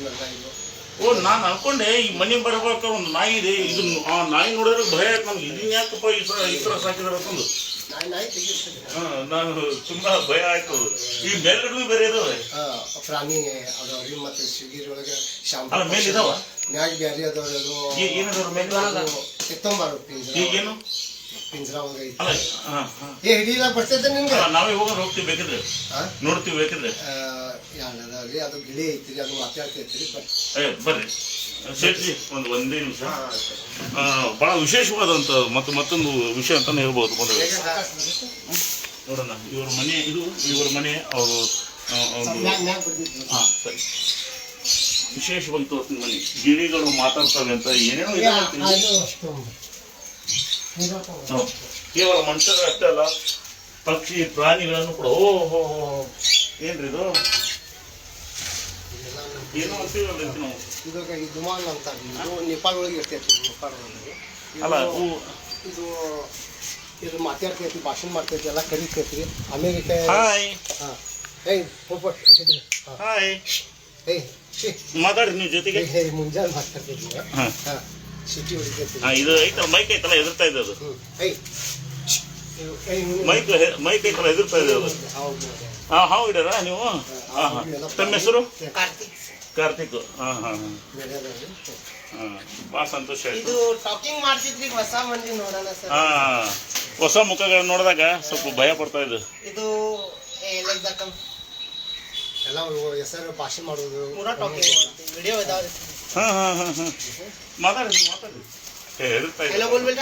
ಎಲ್ಲ ಇದು ಓ ನಾನು ಅನ್ಕೊಂಡೆ ಈ ಮನೆ ಬರ್ಬೇಕಾದ್ರೆ ಒಂದು ನಾಯಿ ಇದೆ ಇದು ಆ ನಾಯಿ ನೋಡಿದ್ರೆ ಭಯ ಆಯ್ತು ನಮ್ಗೆ. ಇದನ್ನ ಯಾಕಪ್ಪ ಈ ತರ ಈ ತರ ಸಾಕಿದಾರೆ ಅಂತಂದು ನಾಯಿ ನಾಯಿ ನಾನು ತುಂಬಾ ಭಯ ಆಯ್ತು ಈ ಮೇಲ್ಗಡೆ ಬೇರೆ ಇದಾವೆ. ಹಾ, ಪ್ರಾಣಿ ಅದಾವ್ರಿ ಮತ್ತೆ ಶಿಬಿರಿ ಒಳಗೆ ಶಾಂಪು ಮೇಲ್ ಇದಾವ? ಮ್ಯಾಗ ಬ್ಯಾರಿ ಅದಾವ್ರಿ ಅದು ಏನದಾವ್ರ ಮೇಲೆ ಎತ್ತೊಂಬಾರು ಈಗೇನು? ಪಿಂಜರ ಒಳಗೆ ಐತಿ. ಅಲ್ಲ ಹಾ, ಹಾ. ಏ ಹಿಡಿಯಲ್ಲ ಬರ್ತೈತೆ ನಿಮ್ಗೆ ನಾವೇ ಹೋಗೋದು ಹೋಗ್ತೀವಿ ಬೇಕಿದ್ರೆ? ನೋಡ್ತೀವಿ ಬೇಕಿದ್ರೆ. ಅದಾವ್ರಿ ಅದು ಗಿಳಿ ಐತ್ರಿ ಅದು ಮಾತಾಡ್ತೈತ್ರಿ ಬಟ್ ಏ ಬರ್ರಿ. ಸೇಠ್ಜಿ ಒಂದು ಒಂದೇ ನಿಮಿಷ. ಆ, ಬಹಳ ವಿಶೇಷವಾದಂತ ಮತ್ತು ಮತ್ತೊಂದು ವಿಷಯ ಅಂತ ಹೇಳ್ಬೋದು ಮೊದಲು ನೋಡೋಣ ಇವ್ರ ಮನೆ ಇದು ಇವ್ರ ಮನೆ ಅವರು ಒಂದು ಮ್ಯಾಗ ಮ್ಯಾಗ ಬಿಡ್ತಿದ್ರು ಹಾ ಸರಿ. ವಿಶೇಷವಾಗಿ ಮನೆ. ಗಿಳಿಗಳು ಮಾತಾಡ್ತವೆ ಅಂತ ಏನೇನೋ ಇದೆ ಅಂತೀನಿ. ಹ್ಮ್. ಕೇವಲ ಮನುಷ್ಯರು ಅಷ್ಟೇ ಅಲ್ಲ ಪಕ್ಷಿ ಪ್ರಾಣಿಗಳನ್ನು ಕೂಡ ಓ ಹೋ ಹೋ ಹೋ. ಏನ್ರಿ ಇದು? ಏನೋ ಅಂತೀವಲ್ಲ ಇದಕ್ಕೆ ನಾವು. ಈ ದುಮಾನ್ ಇದು ನೇಪಾಳ ಒಳಗೆ ಇರ್ತೈತಿ ನೇಪಾಳ ಒಳಗೆ. ಇದು- ಅಲ್ಲ ಹೂ. ಇದು ಇದು ಮಾತಾಡ್ತೈತಿ ಭಾಷಣ ಮಾಡ್ತೈತಿ ಎಲ್ಲ ಕಲಿತೈತಿ ಅಮೇರಿಕ ಹಾಯ್ ಹಾ. ಏಯ್ ಇಸಿದ್ರೆ. ಹಾಯ್ ಏಯ್. ಮಾತಾಡ್ರಿ ನೀವು ಜೊತೆಗೆ. ಏಯ್ ಮುಂಜಾನೆ ಮಾತಾಡ್ತೈತಿ ಹಾ. ಹಾ. ಸಿಟಿ ಹೊಡಿತೈತಿ ಹಾ, ಇದು ಐತಲ್ಲ ಮೈಕ್ ಐತಲ್ಲ ಎದುರ್ತಾ ಇದೆ ಅದು ಏಯ್ ಮೈಕ್ ಮೈಕ್ ಐತಲ್ಲ ಎದುರ್ತಾ ಇದೆ ಅದು ಹೌದು. ಹಾ ಹಾವು ಇಡರ ನೀವು? ಹಾಂ ಹಾ ತಮ್ಮ ಹೆಸರು? ಕಾರ್ತಿಕ್. ಕಾರ್ತಿಕ್. ಹಾ ಹಾ ಹಾಂ. ಭಾಳ ಸಂತೋಷ ಆಯ್ತು. ಇದು ಟಾಕಿಂಗ್ ಮಾಡ್ತಿದ್ರಿ ಹೊಸ ಮಂದಿ ನೋಡೋಣ ಸರ್. ಹಾ ಹೊಸ ಮುಖಗಳನ್ನ ನೋಡಿದಾಗ ಸ್ವಲ್ಪ ಭಯ ಪಡ್ತಾ ಇದ್ದು. ಇದು ಎಲ್ಲದಕ್ಕ ಎಲ್ಲ ಅವ್ರು ಹೆಸರು ಭಾಷೆ ಮಾಡೋದು. ಪೂರಾ ಟಾಕಿಂಗ್ ಮಾಡ್ತೀವಿ. ವಿಡಿಯೋ ಇದಾವ್ರಿ ಹಾ ಹಾ ಹಾ ಹಾ. ಮಾತಾಡಿ ಮಾತಾಡಿ. ಏ ಎದುರ್ತಾ ಹಲೋ ಇದೆ ಬೋಲ್ಬೇಡ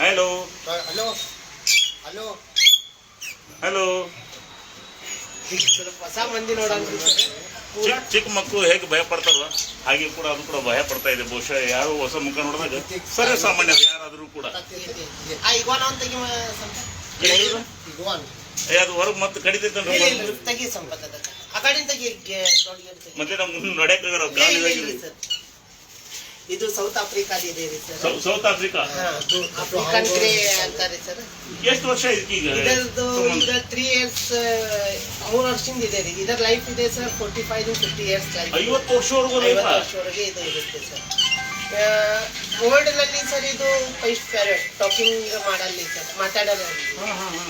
ಹಲೋ. ಹಲೋ. ಹಲೋ ಹಲೋ ಹೊಸ ಮಂದಿ ನೋಡೋಣ ಪೂರಾ ಚಿಕ್ಕ ಚಿಕ್ಕ ಮಕ್ಕಳು ಹೇಗೆ ಭಯ ಪಡ್ತಾರೋ ಹಾಗೆ ಕೂಡ ಅದು ಕೂಡ ಭಯ ಪಡ್ತಾ ಇದೆ. ಬಹುಶಃ ಯಾರೋ ಹೊಸ ಮುಖ ನೋಡಿದಾಗ ಸರಿ ಸಾಮಾನ್ಯ ಯಾರಾದರೂ ಕೂಡ. ಅದು ಹೊರಗೆ ಮತ್ತೆ ಕಡಿತೈತೆ ಮತ್ತೆ ಗಾಳಿ ಸರ್. ಇದು ಸೌತ್ ಆಫ್ರಿಕಾದ ಇದೆ ರೀ sir. South Africa African grey ಅಂತಾರೆ ಸರ್. ಎಷ್ಟು ವರ್ಷ ಈಗ? ಇದರದ್ದು? ಇದರ ತ್ರೀ ಇಯರ್ಸ್ ಮೂರ್ ವರ್ಷದಿಂದ ಇದೆ ರೀ. ಇದರ ಲೈಫ್ ಇದೆ sir forty five fifty years life ಐವತ್ತು ವರ್ಷವರೆಗೂ ಐವತ್ತು ಲೈಫಾ? ವರ್ಷವರೆಗೆ ಇದು ಇರುತ್ತೆ ಸರ್. ವರ್ಲ್ಡ್ನಲ್ಲಿ ಸರ್ ಇದು ಫೈಸ್ಟ್ ಪ್ಯಾರೆಟ್ ಟಾಕಿಂಗ್ ಮಾಡಲ್ಲಿ ಸರ್ ಮಾತಾಡಲ್ಲ ಹಾ, ಹಾ, ಹಾ.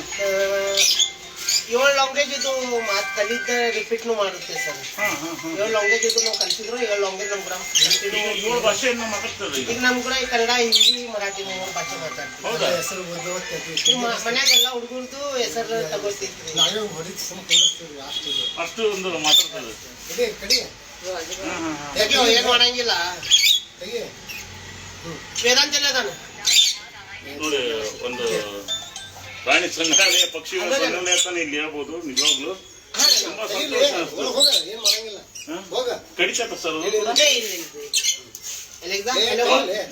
ಏಳು ಲಾಂಗ್ವೇಜ್ ಇದು ಮಾತು ಕಲಿತ ರಿಪೀಟ್ನು ಮಾಡುತ್ತೆ ಸರ್ ಹಾ, ಹಾ, ಹಾ. ಏಳು ಲಾಂಗ್ವೇಜ್ ಇದು ನಾವು ಕಲಿಸಿದ್ರು ಏಳು ಲಾಂಗ್ವೇಜ್ ನಮ್ಮ ಕೂಡ ಈಗ? ಭಾಷೆಯನ್ನ ನಮ್ಮ ಕೂಡ ಕನ್ನಡ ಹಿಂದಿ ಮರಾಠಿ ಮೂರು ಭಾಷೆ ಮಾತಾಡ್ತೀವಿ. ಹೆಸರು ಮನ್ಯಾಗ ಎಲ್ಲ ಹುಡುಗರ್ದು ಹೆಸರು ತಗೋತಿದ್ವಿ ನಾವೇ ಹೊಡಿತು ಸುಮ್ಮ ಕುಂದಿರ್ತೀವಿ ಅಷ್ಟು ಅಷ್ಟು ಒಂದು ಮಾತಾಡ್ತಾರೆ ಕಡಿ ಕಡಿ ಹಾ, ಹಾ, ಹಾ. ಏನು ಮಾಡಂಗಿಲ್ಲ? ತೆಗಿ ವೇದಾಂತ ಎಲ್ಲ ಅದಾನ ನೋಡಿ ಒಂದು ಪ್ರಾಣಿ ಸಂಗ್ರಹಾಲಯ ಪಕ್ಷಿಗಳ ಸಂಗ್ರಹಾಲಯ ಅಂತಾನೆ ಇಲ್ಲಿ ಹೇಳ್ಬೋದು ನಿಜವಾಗ್ಲು. ತುಂಬಾ ಸಂತೋಷ ಸರ್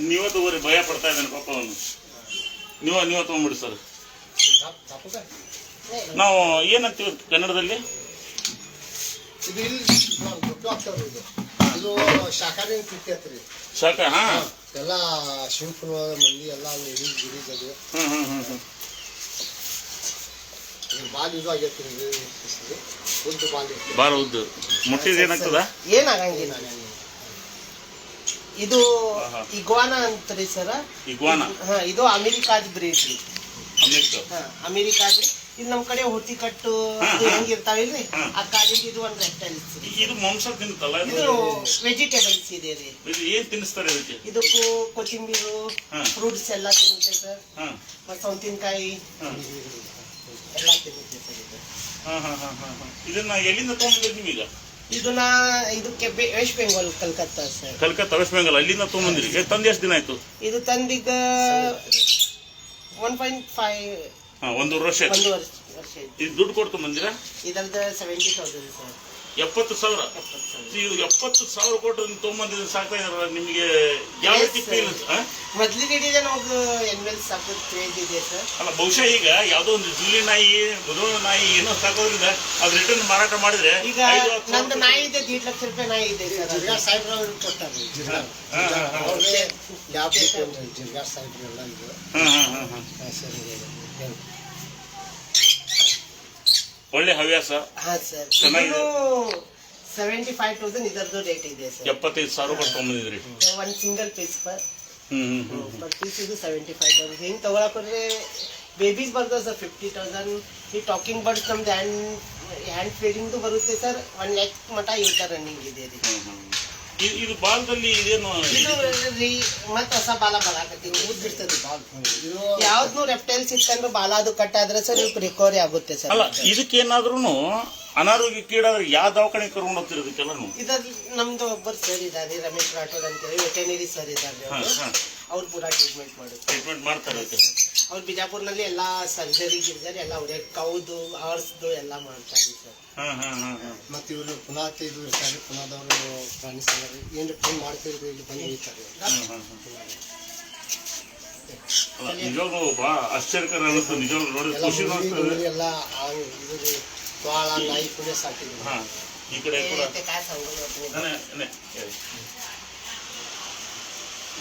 ನೀವತ್ತು ಊರಿ ಭಯ ಪಡ್ತಾ ಇದ್ದಾನೆ ಪಾಪ ಅವನು. ನೀವ ನೀವ ತಗೊಂಡ್ಬಿಡಿ ಸರ್. ನಾವು ಏನಂತೀವಿ ಕನ್ನಡದಲ್ಲಿ? ಇದು ಹತ್ರಿ ಶಾಖ ಹಾ. ಎಲ್ಲ ಶಿವಪುರ ಮಂದಿ ಎಲ್ಲ ಲೇಡೀಸ್ ಗಿಡೀಸ್ ಅದು ಹ್ಮ್ ಹ್ಮ್ ಹ್ಮ್ ಹ್ಮ್ ಇದು ಬಾಲ್ ಇದು ಆಗೈತಿ ಇದು ಉದ್ದ ಬಾಲ್ ಇತ್ತು ಬಾಳ ಉದ್ದು ಮುಟ್ಟಿದ ಏನಾಗ್ತದ? ಏನಾಗಂಗಿಲ್ಲ ಇದು. ಇಗ್ವಾನ ಅಂತಾರೆ ಸರ. ಇಗ್ವಾನ? ಹಾ ಇದು ಅಮೆರಿಕಾದ ಬ್ರೀಡ್ ರೀ ಹಾ ಅಮೆರಿಕಾದ ಇಲ್ಲಿ ನಮ್ ಕಡೆ ಹುಟ್ಟಿ ಕಟ್ಟು ಹೆಂಗಿರ್ತಾವಿಲ್ರಿ ಆ ಕಾಲಿಗೆ ಇದು ಒಂದು ರೆಟಲ್ ಇದು ಮಾಂಸ ವೆಜಿಟೇಬಲ್ಸ್ ಇದೆ ರೀ ಇದು ಏನ್ ತಿನ್ನಿಸ್ತಾರೆ ಇದಕ್ಕೆ? ಇದಕ್ಕೂ ಕೊತ್ತಿಂಬೀರು ಫ್ರೂಟ್ಸ್ ಎಲ್ಲ ತಿನ್ನುತ್ತೆ ಸರ್. ಮತ್ತೆ ಸೌತಿನಕಾಯಿ. ಎಲ್ಲ ತಿನ್ನುತ್ತೆ ಸರ್ ಇದು. ಹಾ ಹಾ ಹಾ ಹಾ ಹಾ. ಇದನ್ನ ಎಲ್ಲಿಂದ ತಗೊಂಡ್ಬಂದಿರಿ ಈಗ? ಇದನ್ನ ಇದಕ್ಕೆ ಬೆ- ವೆಸ್ಟ್ ಬೆಂಗಾಲ್ ಕಲ್ಕತ್ತಾ ಸರ್ ಕಲ್ಕತ್ತಾ ವೆಸ್ಟ್ ಬೆಂಗಾಲ್ ಅಲ್ಲಿಂದ ತಗೊಂಡ್ಬಂದಿರಿ ಏ, ತಂದು ಎಷ್ಟು ದಿನ ಆಯ್ತು? ಇದು ತಂದೀಗ ಒನ್ ಪಾಯಿಂಟ್ ಫೈವ್ ಹಾ ಒಂದೂವರೆ ವರ್ಷ ಆಯ್ತು. ಒಂದು ವರ್ಷ. ವರ್ಷ ಆಯ್ತು ಇದು ದುಡ್ಡು ಕೊಡ್ತು ಬಂದಿರಾ? ಇದಂತ ಸೆವೆಂಟಿ ತೌಸಂಡ್ ಸರ್. ಎಪ್ಪತ್ತು ಸಾವಿರ? ಎಪ್ಪತ್ತು ಸಾವಿರ. ನೀವು ಎಪ್ಪತ್ತು ಸಾವಿರ ಕೊಟ್ಟು ತೊಗೊಂಬಂದಿದ್ದು ಸಾಕ್ತಾ ಇದಾರ ನಿಮಗೆ ಯಾವ ರೀತಿ. ಫೀಲ್ ಮೊದ್ಲಿಗೆ ಹಿಡಿದ ನಮ್ಗೆ ಎನ್ವೆಲ್ ಸಾಕೋದು ಕ್ರೇಜ್ ಇದೆ ಸರ್ ಅಲ್ಲ ಬಹುಶಃ ಈಗ ಯಾವ್ದೋ ಒಂದು ಜುಲಿ ನಾಯಿ ಮೃದು ನಾಯಿ ಏನೋ ಸಾಕೋದ್ರಿಂದ ಅದು ರಿಟರ್ನ್ ಮಾರಾಟ ಮಾಡಿದ್ರೆ ಈಗ ಐದು ನಂದು ನಾಯಿ ಇದೆ ದೀಡ್ ಲಕ್ಷ ರೂಪಾಯಿ ನಾಯಿ ಇದೆ ಸರ್ ಜಿರ್ಗಾ ಸಾಹೇಬ್ರ ಅವ್ರು ಕೊಟ್ಟಾರೆ ಜಿರ್ಗಾ ಹಾ, ಹಾ, ಹಾ. ಅವ್ರಿಗೆ ಬೇಕೇನ್ರಿ ಜಿರ್ಗಾ ಸಾಹೇಬ್ರು ಎಲ್ಲ ಇದು. ಹಾ, ಹಾ, ಹಾ, ಹಾ. ಸರಿ. ಒಳ್ಳೆ ಹವ್ಯಾಸ. ಚೆನ್ನಾಗಿದೆ. ಸೆವೆಂಟಿ ಫೈವ್ ತೌಸಂಡ್ ಇದರದ್ದು ರೇಟ್ ಇದೆ ಸರ್ ಎಪ್ಪತ್ತೈದು ಸಾವಿರ ಕೊಟ್ಟು ತೊಗೊಂಬಂದಿದ್ರಿ. ಒಂದು single piece per per piece ಇದು ಸೆವೆಂಟಿ ಫೈವ್ ತೌಸಂಡ್ ಹಿಂಗೆ ಬೇಬೀಸ್ ಬರ್ತದೆ ಸರ್ ಫಿಫ್ಟಿ ತೌಸಂಡ್ ಈ ಟಾಕಿಂಗ್ ಬರ್ಡ್ಸ್ ನಮ್ದು ಹ್ಯಾಂಡ್ ಹ್ಯಾಂಡ್ ಫೀಡಿಂಗ್ದು ಬರುತ್ತೆ ಸರ್ ಒನ್ ಲ್ಯಾಕ್ ಮಟ ಇರ್ತಾರೆ ರನ್ನಿಂಗ್ ಇದೆ ರೀ. ಇದು ಇದು ಬಾಲದಲ್ಲಿ ಇದೇನು? ಇದು ರೀ ಮತ್ತೆ ಹೊಸ ಬಾಲ ಬರಾಕತ್ತೀನಿ ಉದ್ದಿರ್ತದೆ ಬಾಲ್. ಯಾವ್ದು ರೆಪ್ಟೈಲ್ಸ್ ಇತ್ತಂದ್ರೆ ಬಾಲ ಅದು ಕಟ್ ಆದ್ರೆ ಸರ್ ಇವ್ಕೆ ರಿಕವರಿ ಆಗುತ್ತೆ ಸರ್. ಅಲ್ಲ ಇದಕ್ಕೇನಾದ್ರೂ ಅನಾರೋಗ್ಯಕ್ಕೀಡಾದ್ರೆ ಯಾವ ದವಾಖಾನೆ ಕರ್ಕೊಂಡು ಹೋಗ್ತೀರಿ ಇದಕ್ಕೆಲ್ಲನು ಇದ್ರಲ್ಲಿ ನಮ್ದು ಒಬ್ಬರು ಸರ್ ಇದ್ದಾರೆ ರಮೇಶ್ ರಾಠೋಡ್ ಅಂತೇಳಿ ವೆಟರ್ನರಿ ಸರ್ ಇದ್ದಾರೆ ಅವರು. ಪೂರ ಟ್ರೀಟ್ಮೆಂಟ್ ಮಾಡುತ್ತೆ ಟ್ರೀಟ್ಮೆಂಟ್ ಮಾಡ್ತಾರೆ ಅದಕ್ಕೆ. ಅವ್ರು ಬಿಜಾಪುರ್ನಲ್ಲಿ ಎಲ್ಲ ಸರ್ಜರಿ ಗಿರ್ಜರಿ ಎಲ್ಲ ಅವ್ರೆ ಕೌದು ಆರ್ಸ್ದು ಎಲ್ಲ ಮಾಡ್ತಾರೆ ಸರ್ ಹಾ ಹಾ ಹಾ ಹಾ. ಮತ್ತೆ ಇವರು ಪುನಃ ಇದು ಇರ್ತಾರೆ ಪುನಾದವರು ಪ್ರಾಣಿ ಏನು ಫೋನ್ ಮಾಡ್ತಿದ್ರು ಇಲ್ಲಿ ಬಂದು ಹೋಗ್ತಾರೆ. ಅಲ್ಲ, ನಿಜವಾಗ್ಲೂ ಬಹಳ ಆಶ್ಚರ್ಯಕರ ಅನ್ನಿಸ್ತು ನಿಜವಾಗ್ಲೂ ನೋಡಿ ಎಲ್ಲ ಖುಷಿ ಎಲ್ಲ ಆ ಇದು ರೀ, ತ್ವಾಳ ನಾಯಿ ಕೂಡ ಸಾಕಿದ್ರು ಹಾ ಈ ಕಡೆ ಕೂಡ ते काय सांगू नको. ನಾನೇ ನಾನೇ ಹೇಳಿ.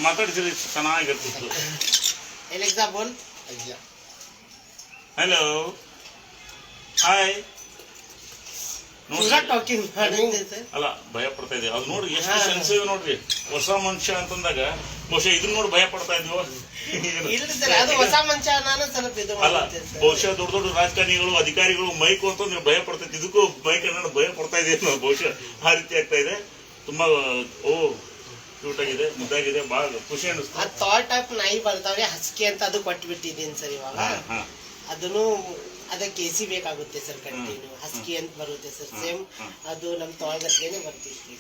ಮಾತಾಡ್ಸಿದ್ರೆ ಚೆನ್ನಾಗಿರ್ತಿತ್ತು एलेक्सा बोल ಅಯ್ಯ ಹಲೋ ಹಾಯ್ तुझा टॉकिंग ಅಲ್ಲ ಭಯ ಪಡ್ತಾ ಇದೆ ಅದು ನೋಡಿ ಎಷ್ಟು ಹಾ. ಸೆನ್ಸಿವ್ ನೋಡ್ರಿ ಹೊಸ ಮನುಷ್ಯ ಅಂತಂದಾಗ ಬಹುಶಃ ಇದನ್ನ ನೋಡಿ ಭಯ ಪಡ್ತಾ ಇದ್ವು? ಅಲ್ಲ. ಬಹುಶಃ ದೊಡ್ಡ ದೊಡ್ಡ ರಾಜಕಾರಣಿಗಳು ಅಧಿಕಾರಿಗಳು ಮೈಕ್ ನೀವು ಭಯ ಪಡ್ತೈತಿ. ಇದಕ್ಕೂ ಮೈಕ್ ಅನ್ನೋದು ಭಯ ಪಡ್ತಾ ಇದೆ ಬಹುಶಃ ಆ ರೀತಿ ಆಗ್ತಾ ಇದೆ. ತುಂಬಾ ಓ ಕ್ಯೂಟ್ ಆಗಿದೆ ಮುದ್ದಾಗಿದೆ ಬಹಳ ಖುಷಿ ಆ ಅನಿಸ್ತು ಥಾಟ್ ಆಫ್ ನಾಯಿ ಬರ್ತಾವೆ ಹಸ್ಕಿ ಅಂತ ಅದು ಕೊಟ್ಟು ಬಿಟ್ಟಿದ್ದೀನಿ ಸರ್ ಇವಾಗ. ಅದನ್ನು ಅದಕ್ಕೆ ಎಸಿ ಬೇಕಾಗುತ್ತೆ ಸರ್ ಕಂಟಿನ್ಯೂ. ಹಸ್ಕಿ ಅಂತ ಬರುತ್ತೆ ಸರ್ ಸೇಮ್ ಅದು ನಮ್ಮ ತೊಳಗತ್ಲೇನೆ ಬರ್ತಿತ್ತು.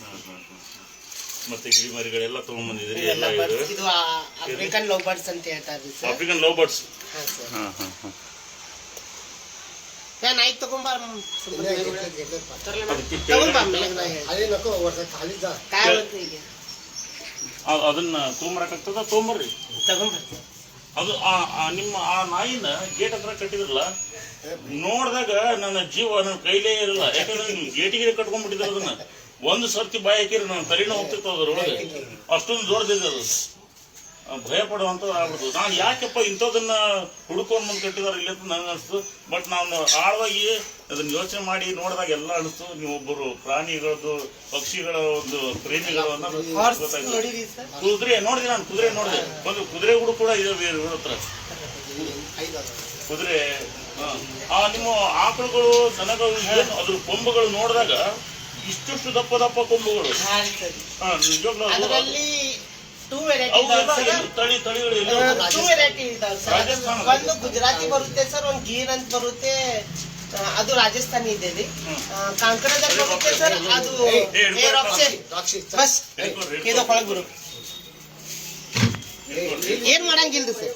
ಮತ್ತೆ ಗಿರಿಮರಿಗಳೆಲ್ಲ ತಗೊಂಡ್ಬಂದಿದ್ರಿ ಎಲ್ಲ ಇವೆಲ್ಲ ಇದು birds- ಇದು ಆಫ್ರಿಕನ್ ಲವ್ ಬರ್ಡ್ಸ್ ಅಂತ ಹೇಳ್ತಾರೆ ಸರ್ ಆಫ್ರಿಕನ್ ಲವ್ ಬರ್ಡ್ಸ್ ಹಾ ಸರ್ ಹಾ ಹಾ ಹಾ ನಾ ನಾಯಿ ತಗೊಂಬಾ ಇಲ್ಲೇ ಗೆದ್ದೆ- ಗೆದ್ದೆ ಪಾಠ. ಅದಕ್ಕೆ ತಗೊಂಬಾ ಕೆಳಗಡೆ- ಮೇಲೆ ನಾ ಹೇಳ್ತೀನಿ. ಅದೇ ನಕ್ಕೋ ವರ್ಷ ಕಾಲಿದ್ದ काय होतं ಈಗ ಆ- ಅದನ್ನ ತೊಗೊಂಬರಕ್ಕಾಗ್ತದ ತೊಗೊಂಬರ್ರಿ ತಗೊಂಬರ್ತೀನಿ ಅದು ಆ ಆ ನಿಮ್ಮ ಆ ನಾಯಿನ ಗೇಟ್ ಹತ್ರ ಕಟ್ಟಿದ್ರಲ್ಲ ನೋಡಿದಾಗ ನನ್ನ ಜೀವ ನನ್ನ ಕೈಲೇ ಇರಲ್ಲ ಯಾಕಂದ್ರೆ ನೀವು ಗೇಟಿಗೆ ಕಟ್ಕೊಂಡ್ಬಿಟ್ಟಿದ್ರೆ ಅದನ್ನ ಒಂದು ಸರ್ತಿ ಬಾಯಿ ಹಾಕಿರಿ ನನ್ನ ತಲೆನೋ ಹೋಗ್ತಿತ್ತು ಅದ್ರೊಳಗೆ. ಅಷ್ಟೊಂದು ದೊಡ್ಡದಿದೆ ಅದು ಭಯ ಆಗ್ಬಿಡ್ತು ನಾನು ಯಾಕಪ್ಪ ಇಂಥದನ್ನ ಹುಡುಕೊಂಡು ಬಂದು ಕಟ್ಟಿದಾರೆ ಇಲ್ಲಿ ಅಂತ ನನಗೆ ಅನಿಸ್ತು. ಬಟ್ ನಾನು ಆಳವಾಗಿ ಅದನ್ನ ಯೋಚನೆ ಮಾಡಿ ನೋಡಿದಾಗ ಎಲ್ಲ ಅನಿಸ್ತು. ನೀವೊಬ್ಬರು ಪ್ರಾಣಿಗಳದ್ದು ಪಕ್ಷಿಗಳ ಒಂದು ಪ್ರೇಮಿಗಳು ಅನ್ನೋದು ಗೊತ್ತಾಯ್ತು. ಕುದುರೆ ನೋಡಿದೆ ನಾನು ಕುದುರೆ ನೋಡಿದೆ. ಒಂದು ಕುದುರೆಗಳು ಕೂಡ ಇದೆ ಇವ್ರ ಹತ್ರ. ಕುದುರೆ. ಆ ನಿಮ್ಮ ಆಕಳುಗಳು ದನಗಳು ಏನು ಅದ್ರ ಕೊಂಬುಗಳು ನೋಡಿದಾಗ ಇಷ್ಟಷ್ಟು ದಪ್ಪ ದಪ್ಪ ಕೊಂಬುಗಳು. ಅದರಲ್ಲಿ ಟೂ ತಳಿ ತಳಿಗಳು ಟೂ ವೆರೈಟಿ ಇದಾವೆ ಸರ್. ಒಂದು ಗುಜರಾತಿ ಬರುತ್ತೆ ಸರ್ ಒಂದು ಗೀರ್ ಅಂತ ಬರುತ್ತೆ ಅದು ರಾಜಸ್ಥಾನಿ ಇದೆ ಕಾಂಕರದಲ್ಲಿ ಬರುತ್ತೆ ಸರ್ ಅದು ಬಸ್. ಇದು ಏನ್ ಮಾಡಂಗಿಲ್ರಿ ಸರ್?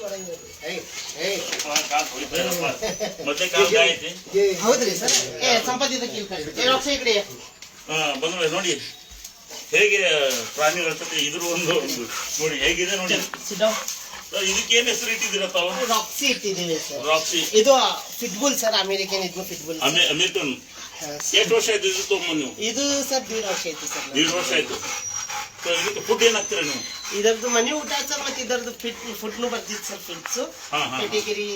ಹೌದ್ರಿ ಸರ್. ಏ ಸಂಪತ್ತಿದ ಕೀಲ್ ಕಳ್ಸಿ ಏ ರೊಕ್ಕ ಈ ಕಡೆ ಬಂದ್ರೆ ನೋಡಿ ಹೇಗೆ ಪ್ರಾಣಿಗಳ ಜೊತೆ ಇದ್ರ ಒಂದು ನೋಡಿ ಹೇಗಿದೆ ನೋಡಿ. ಇದಕ್ಕೇನ್ ಹೆಸರು ಇಟ್ಟಿದ್ದೀರ ತಾವು ರಾಕ್ಸಿ ಇಟ್ಟಿದ್ದೀವಿ ಸರ್. ರಾಕ್ಸಿ ಇದು ಫಿಟ್ಬುಲ್ ಸರ್ ಅಮೇರಿಕನ್ ಇದು ಫಿಟ್ಬುಲ್ ಅಮೆ ಅಮೆರಿಕನ್. ಎಷ್ಟು ವರ್ಷ ಆಯ್ತು ಇದು ತೊಗೊಂಬಂದು ನೀವು ಇದು ಸರ್ ದೀಡ್ ವರ್ಷ ಆಯ್ತು ಸರ್ ದೀಡ್ ವರ್ಷ ಆಯ್ತು. ಇದಕ್ಕೆ ಫುಡ್ ಏನ್ ಹಾಕ್ತೀರಾ ನೀವು? ಇದರದ್ದು ಮನೆ ಊಟ ಸರ್ ಮತ್ತೆ ಇದರದ್ದು ಫಿಟ್ ಫುಡ್ನು ಬರ್ತಿತ್ತು ಸರ್ ಫಿಟ್ಸು ಹಾ, ಹಾ. ಪೆಟಿಗಿರಿ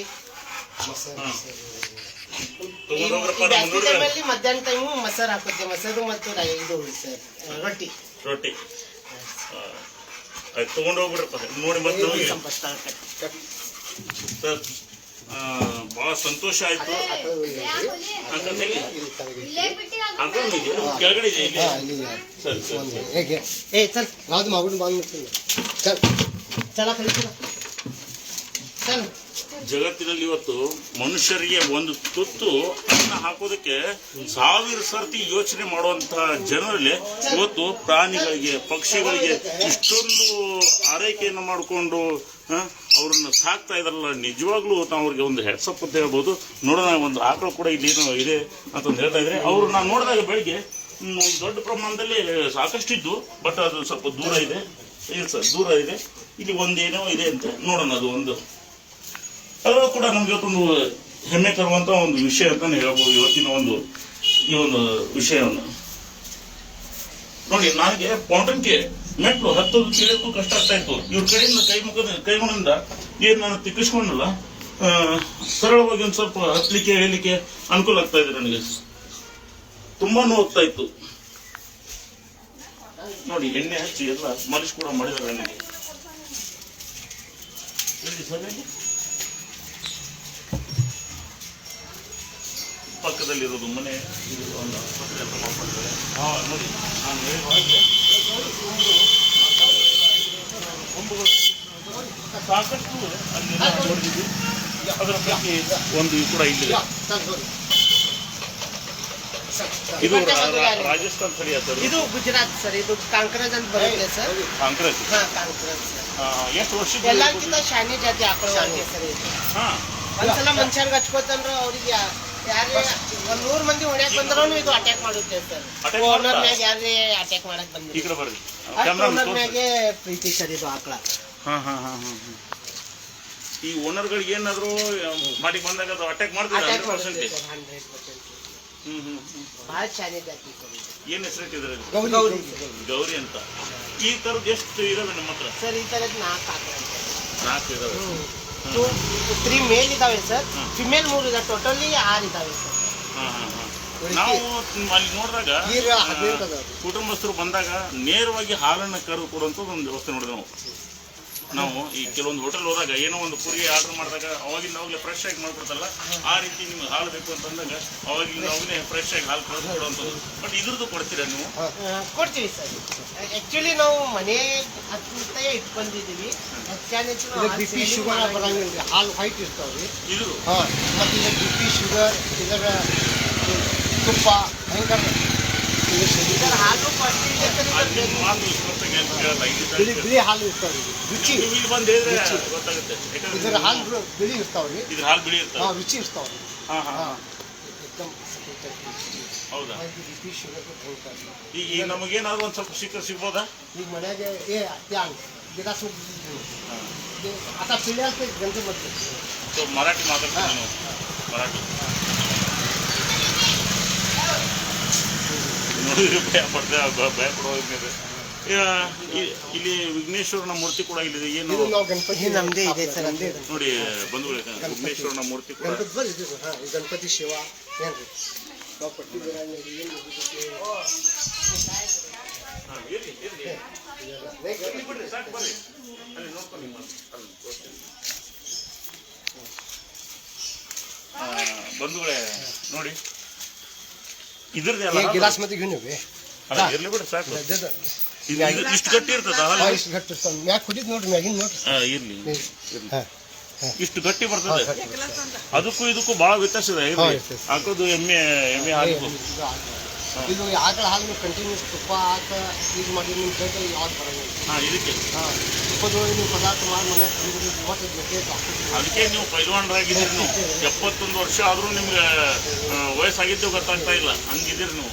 ಟೈಮಲ್ಲಿ ಮಧ್ಯಾಹ್ನ ಟೈಮು ಮೊಸರು ಹಾಕುತ್ತೆ ಮೊಸರು ಮತ್ತು ರೈ- ಇದು ಸರ್ ರೊಟ್ಟಿ. ರೊಟ್ಟಿ. ಆಯ್ತು ತಗೊಂಡೋಗ್ಬಿಡ್ರಪ್ಪ ನೋಡಿ ಮತ್ತೆ ನಮಗೆ ಸಂಪಷ್ಟ ಸರ್ ಆ, ಬಹಳ ಸಂತೋಷ ಆಯ್ತು. ಅಂತ ಹೇಳಿ ಅಂಕಲ್ ಇದೆ ಕೆಳಗಡೆ ಇದೆ ಇಲ್ಲಿ. ಸರಿ ಸರಿ ಹೇಗೆ ಏ ಚಲ್ ಯಾವ್ದು ಮಗು ಬಂದ್ಬಿಡ್ತೀನಿ ಚಲ್ ಚಲ ಚಲ್ ಜಗತ್ತಿನಲ್ಲಿ ಇವತ್ತು ಮನುಷ್ಯರಿಗೆ ಒಂದು ತುತ್ತು ಅನ್ನ ಹಾಕೋದಕ್ಕೆ ಸಾವಿರ ಸರ್ತಿ ಯೋಚನೆ ಮಾಡುವಂತಹ ಜನರಲ್ಲಿ ಇವತ್ತು ಪ್ರಾಣಿಗಳಿಗೆ, ಪಕ್ಷಿಗಳಿಗೆ ಇಷ್ಟೊಂದು ಆರೈಕೆಯನ್ನು ಮಾಡಿಕೊಂಡು ಅವ್ರನ್ನ ಸಾಕ್ತಾ ಇದಾರಲ್ಲ ನಿಜವಾಗ್ಲೂ ನಾವು ಅವ್ರಿಗೆ ಒಂದು ಹೆಡ್ಸಪ್ ಅಂತ ಹೇಳ್ಬೋದು. ನೋಡೋಣ, ಒಂದು ಆಕಳು ಕೂಡ ಇಲ್ಲಿ ಏನೋ ಇದೆ ಅಂತಂದು ಹೇಳ್ತಾ ಇದ್ರೆ, ಅವ್ರು ನಾನು ನೋಡಿದಾಗ ಬೆಳಿಗ್ಗೆ ದೊಡ್ಡ ಪ್ರಮಾಣದಲ್ಲಿ ಸಾಕಷ್ಟಿದ್ದು, ಬಟ್ ಅದು ಸ್ವಲ್ಪ ದೂರ ಇದೆ. ಇಲ್ಲ ಸರ್, ದೂರ ಇದೆ. ಇಲ್ಲಿ ಒಂದೇನೋ ಇದೆ ಅಂತ ನೋಡೋಣ, ಅದು ಒಂದು. ಅದು ಕೂಡ ನಮ್ಗೆ ಇವತ್ತೊಂದು ಹೆಮ್ಮೆ ತರುವಂತ ಒಂದು ವಿಷಯ ಅಂತ ಹೇಳ್ಬೋದು ಇವತ್ತಿನ ಒಂದು ಈ ಒಂದು ವಿಷಯವನ್ನು. ನೋಡಿ, ನನಗೆ ಪೌಂಡನ್ಗೆ ಮೆಟ್ಲು ಹತ್ತೋದು ಕೇಳಕ್ಕೂ ಕಷ್ಟ ಆಗ್ತಾ ಇತ್ತು. ಇವ್ರ ಕಡೆಯಿಂದ ಕೈ ಮುಖದ ಏನ್ ನಾನು ತಿಕ್ಕಿಸ್ಕೊಂಡಲ್ಲ ಸರಳವಾಗಿ ಒಂದು ಸ್ವಲ್ಪ ಹತ್ತಲಿಕ್ಕೆ ಹೇಳಲಿಕ್ಕೆ ಅನುಕೂಲ ಆಗ್ತಾ ಇದೆ ನನಗೆ. ತುಂಬಾ ನೋವಾಗ್ತಾ ಇತ್ತು. ನೋಡಿ, ಎಣ್ಣೆ ಹಚ್ಚಿ ಎಲ್ಲ ಮನುಷ್ಯ ಕೂಡ ಮಾಡಿದ್ದಾರೆ ನನಗೆ. ಪಕ್ಕದಲ್ಲಿರೋದು ಮನೆ. ಇದು ಒಂದು ಆಸ್ಪತ್ರೆ ಅಂತ ಮಾಡ್ಕೊಂಡಿದ್ದಾರೆ ಹಾ ನೋಡಿ. ನಾನು ಹೇಳಿದ ಕೊಂಬುಗಳು ಸಾಕಷ್ಟು ಅಲ್ಲಿ ನಾವು ನೋಡಿದ್ವಿ ಅದರ ಬಗ್ಗೆ ಒಂದು ಇದು ಕೂಡ ಇಲ್ಲಿದೆ. ಇದು ರಾಜಸ್ಥಾನ್ ಸರಿ ಸರ್ ಇದು ಗುಜರಾತ್ ಸರ್ ಇದು ಕಾಂಕ್ರಾಜ್ ಅಂತ ಬರುತ್ತೆ ಸರ್. ಕಾಂಕ್ರೆಸ್ ಹಾ ಕಾಂಕ್ರಾಜ್ ಸರ್. ಎಷ್ಟು ವರ್ಷದ ಎಲ್ಲಕ್ಕಿಂತ ಶಾನೆ ಜಾತಿ ಆಕಳ ಸರ್ ಇದು. ಹಾ. ಒಂದ್ಸಲ ಮನುಷ್ಯರ್ಗೆ ಹಚ್ಕೋತಂದ್ರ ಅವ್ರಿಗೆ ಒಂದ್ ನೂರ್ ಮಂದಿ ಹೊಡ್ಯಾಕ್ ಬಂದ್ರೂ ಇದು ಅಟ್ಯಾಕ್ ಮಾಡುತ್ತೆ ಸರ್ Attack ಓನರ್ ಮಾಡುತ್ತಾ? ಮ್ಯಾಗ ಯಾರೇ ಅಟ್ಯಾಕ್ ಮಾಡಕ್ ಈ ಬಂದ್ರೆ ಕಡೆ ಬರ್ರಿ ಅಷ್ಟು ಕ್ಯಾಮ್ರಾ ಓನರ್ ಮ್ಯಾಗೆ ಪ್ರೀತಿ ಸರ್ ಇದು ಆಕಳ. ಹಾ ಹಾ ಹಾ ಹಾ. ಈ ಓನರ್ಗಳಿಗೆ ಏನಾದ್ರು ಮಾಡಿ ಬಂದಾಗ ಅದು ಅಟ್ಯಾಕ್ ಮಾಡ್ತಾರೆ? ಅಟ್ಯಾಕ್ ಹಂಡ್ರೆಡ್ ಮಾಡುತ್ತೆ percent sir hundred percent hmm hmm hmm. ಭಾಳ ಏನ್ ಹೆಸರಿಟ್ಟಿದ್ದಾರೆ ಗೌರಿ ಗೌರಿ ಗೌರಿ. ಅಂತ. ಈ ತರದ್ ಎಷ್ಟು ಇದಾವೆ ನಮ್ಮ ಹತ್ರ? ಸರ್ ಈ ತರದ್ ನಾಲ್ಕು ಆಕಳ ನಾಲ್ಕು ಇದಾವೆ. ಟೂ ತ್ರೀ ಮೇಲ್ ಇದಾವೆ ಸರ್. ಫಿಮೇಲ್ ಮೂರು ಇದೆ ಟೋಟಲಿ ಆರು ಇದಾವೆ ಸರ್ ನಾವು ಅಲ್ಲಿ ನೋಡಿದಾಗ ಕುಟುಂಬಸ್ಥರು ಬಂದಾಗ ನೇರವಾಗಿ ಹಾಲನ್ನು ಕರೆದು ಕೊಡುವಂಥದ್ದು ಒಂದು ವ್ಯವಸ್ಥೆ ನೋಡಿದೆ ನಾವು. ನಾವು ಈ ಕೆಲವೊಂದು ಹೋಟೆಲ್ ಹೋದಾಗ ಏನೋ ಒಂದು ಪುರಿ ಆರ್ಡರ್ ಮಾಡಿದಾಗ ಅವಾಗಿಂದ ಅವಾಗಲೇ ಫ್ರೆಶ್ ಆಗಿ ಮಾಡ್ಕೊಡ್ತಲ್ಲ ಆ ರೀತಿ ನಿಮ್ಗೆ ಹಾಲು ಬೇಕು ಅಂತಂದಾಗ ಅವಾಗಿಂದ ಅವಾಗಲೇ ಫ್ರೆಶ್ ಆಗಿ ಹಾಲು ಕರೆದು ಕೊಡುವಂಥದ್ದು. ಬಟ್ ಇದ್ರದ್ದು ಕೊಡ್ತೀರಾ ನೀವು? ಕೊಡ್ತೀವಿ ಸರ್. ಆ್ಯಕ್ಚುಲಿ ನಾವು ಮನೆ ಹತ್ತಿರ ಇಟ್ಕೊಂಡಿದ್ದೀವಿ. ಬಿ ಪಿ ಶುಗರ್ ಬರಂಗಿಲ್ಲ ರೀ ಹಾಲು ವೈಟ್ ಇರ್ತಾವ್ರಿ. ಇದು ಹಾಂ ಮತ್ತು ಇದು ಬಿ ಪಿ ಶುಗರ್ ಇದರ ತುಪ್ಪ ಭಯಂಕರ ಬಿಳಿ ಬಿಳಿ ಹಾಲು ಇರ್ತಾವ್ರಿ. ರುಚಿ. ಇದರ ಹಾಲು ಬಿಳಿ ಇರ್ತಾವ್ರಿ. ಹಾಂ ರುಚಿ ಇರ್ತಾವ್ರಿ. ಹಾಂ ಹೌದಾ? ಈಗ ನಮಗೇನಾದ್ರು ಒಂದು ಸ್ವಲ್ಪ ಸಿಕ್ಕ ಸಿಗ್ಬೋದಾ? ಈಗ ಮನೆಗೆ ಏ ಗಿಡ ಸುಗ್ಬಿಟ್ಟಿದ್ರು ಅದ ಪಿಳಿ ಅಂತ ಗಂಟೆ ಮಾಡ್ತೀವಿ. ಸೊ ಮರಾಠಿ ಮಾತಾಡ್ತೀನಿ ಮರಾಠಿ. ನೋಡಿದ್ರೆ ಭಯ ಪಡ್ದೆ ಭಯ ಇಲ್ಲಿ ವಿಘ್ನೇಶ್ವರನ ಮೂರ್ತಿ ಕೂಡ ಇಲ್ಲಿದೆ. ಏನು? ಇದು ಗಣಪತಿ ಇದೆ ಸರ್ ಇದೆ. ನೋಡಿ ಬಂಧುಗಳೇ ವಿಘ್ನೇಶ್ವರನ ಮೂರ್ತಿ ಕೂಡ. ಗಣಪತಿ ಶಿವ. ಬಂಧುಗಳೇ ನೋಡಿ ಇದ್ರದ್ದೆಲ್ಲ ಮತ್ತೆ ಇರ್ಲಿ ಸಾಕು. ಇಷ್ಟು ಗಟ್ಟಿ ಇರ್ತದ? ಇಷ್ಟು ಕುಡಿದ್ ನೋಡ್ರಿ ಮ್ಯಾಗಿನ ನೋಡ್ರಿ. ಇರ್ಲಿ ಇಷ್ಟು ಗಟ್ಟಿ ಬರ್ತದೆ. ಅದಕ್ಕೂ ಇದಕ್ಕೂ ಬಹಳ ವ್ಯತ್ಯಾಸ ಇದೆ ಇರ್ಲಿ. ಹಾಕೋದು ಎಮ್ಮೆ ಎಮ್ಮೆ ಹಾಲು ಇದು ಆಕಳ ಹಾಲು ನೀವು ಕಂಟಿನ್ಯೂಸ್ ತುಪ್ಪ ಹಾಕ ಯೂಸ್ ಮಾಡಿ ನಿಮ್ಮ ಬ್ಲಡ್ ಯಾವ್ದು ಬರಲ್ಲ. ಹಾಂ ಇದಕ್ಕೆ. ಹಾಂ. ತುಪ್ಪದೊಳಗೆ ನೀವು ಪದಾರ್ಥ ಮಾಡಿ ಮನೆ ತಂದು ಮೂವತ್ತು ಗಂಟೆ ಅದಕ್ಕೆ ನೀವು ಪೈಲ್ವಾನರಾಗಿದ್ದೀರಿ ನೀವು. ಎಪ್ಪತ್ತೊಂದು ವರ್ಷ ಆದರೂ ನಿಮ್ಗೆ ವಯಸ್ಸಾಗಿದ್ದು ಗೊತ್ತಾಗ್ತಾ ಇಲ್ಲ. ಹಂಗಿದ್ದೀರಿ ನೀವು?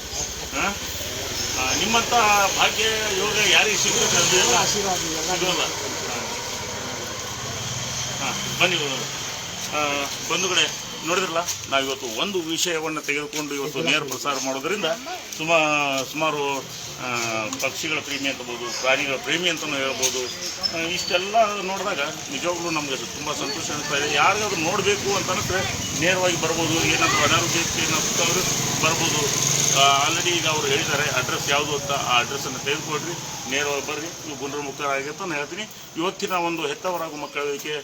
ಆ, ನಿಮ್ಮಂಥ ಭಾಗ್ಯ ಯೋಗ ಯಾರಿಗೆ ಎಲ್ಲ ಆಶೀರ್ವಾದ ಸಿಗೋಲ್ಲ. ಹಾಂ. ಬನ್ನಿ ಬಂದು ಬಂಧುಗಳೇ ನೋಡಿದ್ರಲ್ಲ ನಾವು ಇವತ್ತು ಒಂದು ವಿಷಯವನ್ನು ತೆಗೆದುಕೊಂಡು ಇವತ್ತು ನೇರ ಪ್ರಸಾರ ಮಾಡೋದ್ರಿಂದ ಸುಮಾ ಸುಮಾರು ಪಕ್ಷಿಗಳ ಪ್ರೇಮಿ ಅಂತಬೋದು ಪ್ರಾಣಿಗಳ ಪ್ರೇಮಿ ಅಂತಲೂ ಹೇಳ್ಬೋದು ಇಷ್ಟೆಲ್ಲ ನೋಡಿದಾಗ ನಿಜವಾಗ್ಲೂ ನಮಗೆ ತುಂಬ ಸಂತೋಷ ಅನಿಸ್ತಾ ಇದೆ. ಯಾರಿಗಾದ್ರೂ ನೋಡಬೇಕು ಅಂತಂದ್ರೆ ನೇರವಾಗಿ ಬರ್ಬೋದು ಏನಾದರೂ ಅನಾರೋಗ್ಯಕ್ಕೆ ಏನಾದರೂ ಬರ್ಬೋದು. ಆಲ್ರೆಡಿ ಈಗ ಅವರು ಹೇಳಿದ್ದಾರೆ ಅಡ್ರೆಸ್ ಯಾವುದು? ಅಂತ ಆ ಅಡ್ರೆಸ್ಸನ್ನು ತೆಗೆದುಕೊಡ್ರಿ ನೇರವಾಗಿ ಬರ್ರಿ. ನೀವು ಗುಂಡ್ರಮುಖರಾಗಿರ್ತ ನಾನು ಹೇಳ್ತೀನಿ. ಇವತ್ತಿನ ಒಂದು ಹೆತ್ತವರಾಗುವ ಮಕ್ಕಳಿಗೆ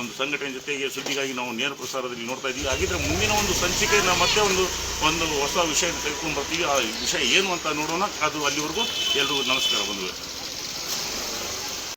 ಒಂದು ಸಂಘಟನೆ ಜೊತೆಗೆ ಸುದ್ದಿಗಾಗಿ ನಾವು ನೇರ ಪ್ರಸಾರದಲ್ಲಿ ನೋಡ್ತಾ ಇದ್ದೀವಿ. ಹಾಗಿದ್ರೆ ಮುಂದಿನ ಒಂದು ಸಂಚಿಕೆ ನಾವು ಮತ್ತೆ ಒಂದು ಒಂದು ಹೊಸ ವಿಷಯ ತೆಗೆದುಕೊಂಡು ಬರ್ತೀವಿ. ಆ ವಿಷಯ ಏನು ಅಂತ ನೋಡೋಣ. ಅದು ಅಲ್ಲಿವರೆಗೂ ಎಲ್ರಿಗೂ ನಮಸ್ಕಾರ ಬಂಧುಗಳೇ.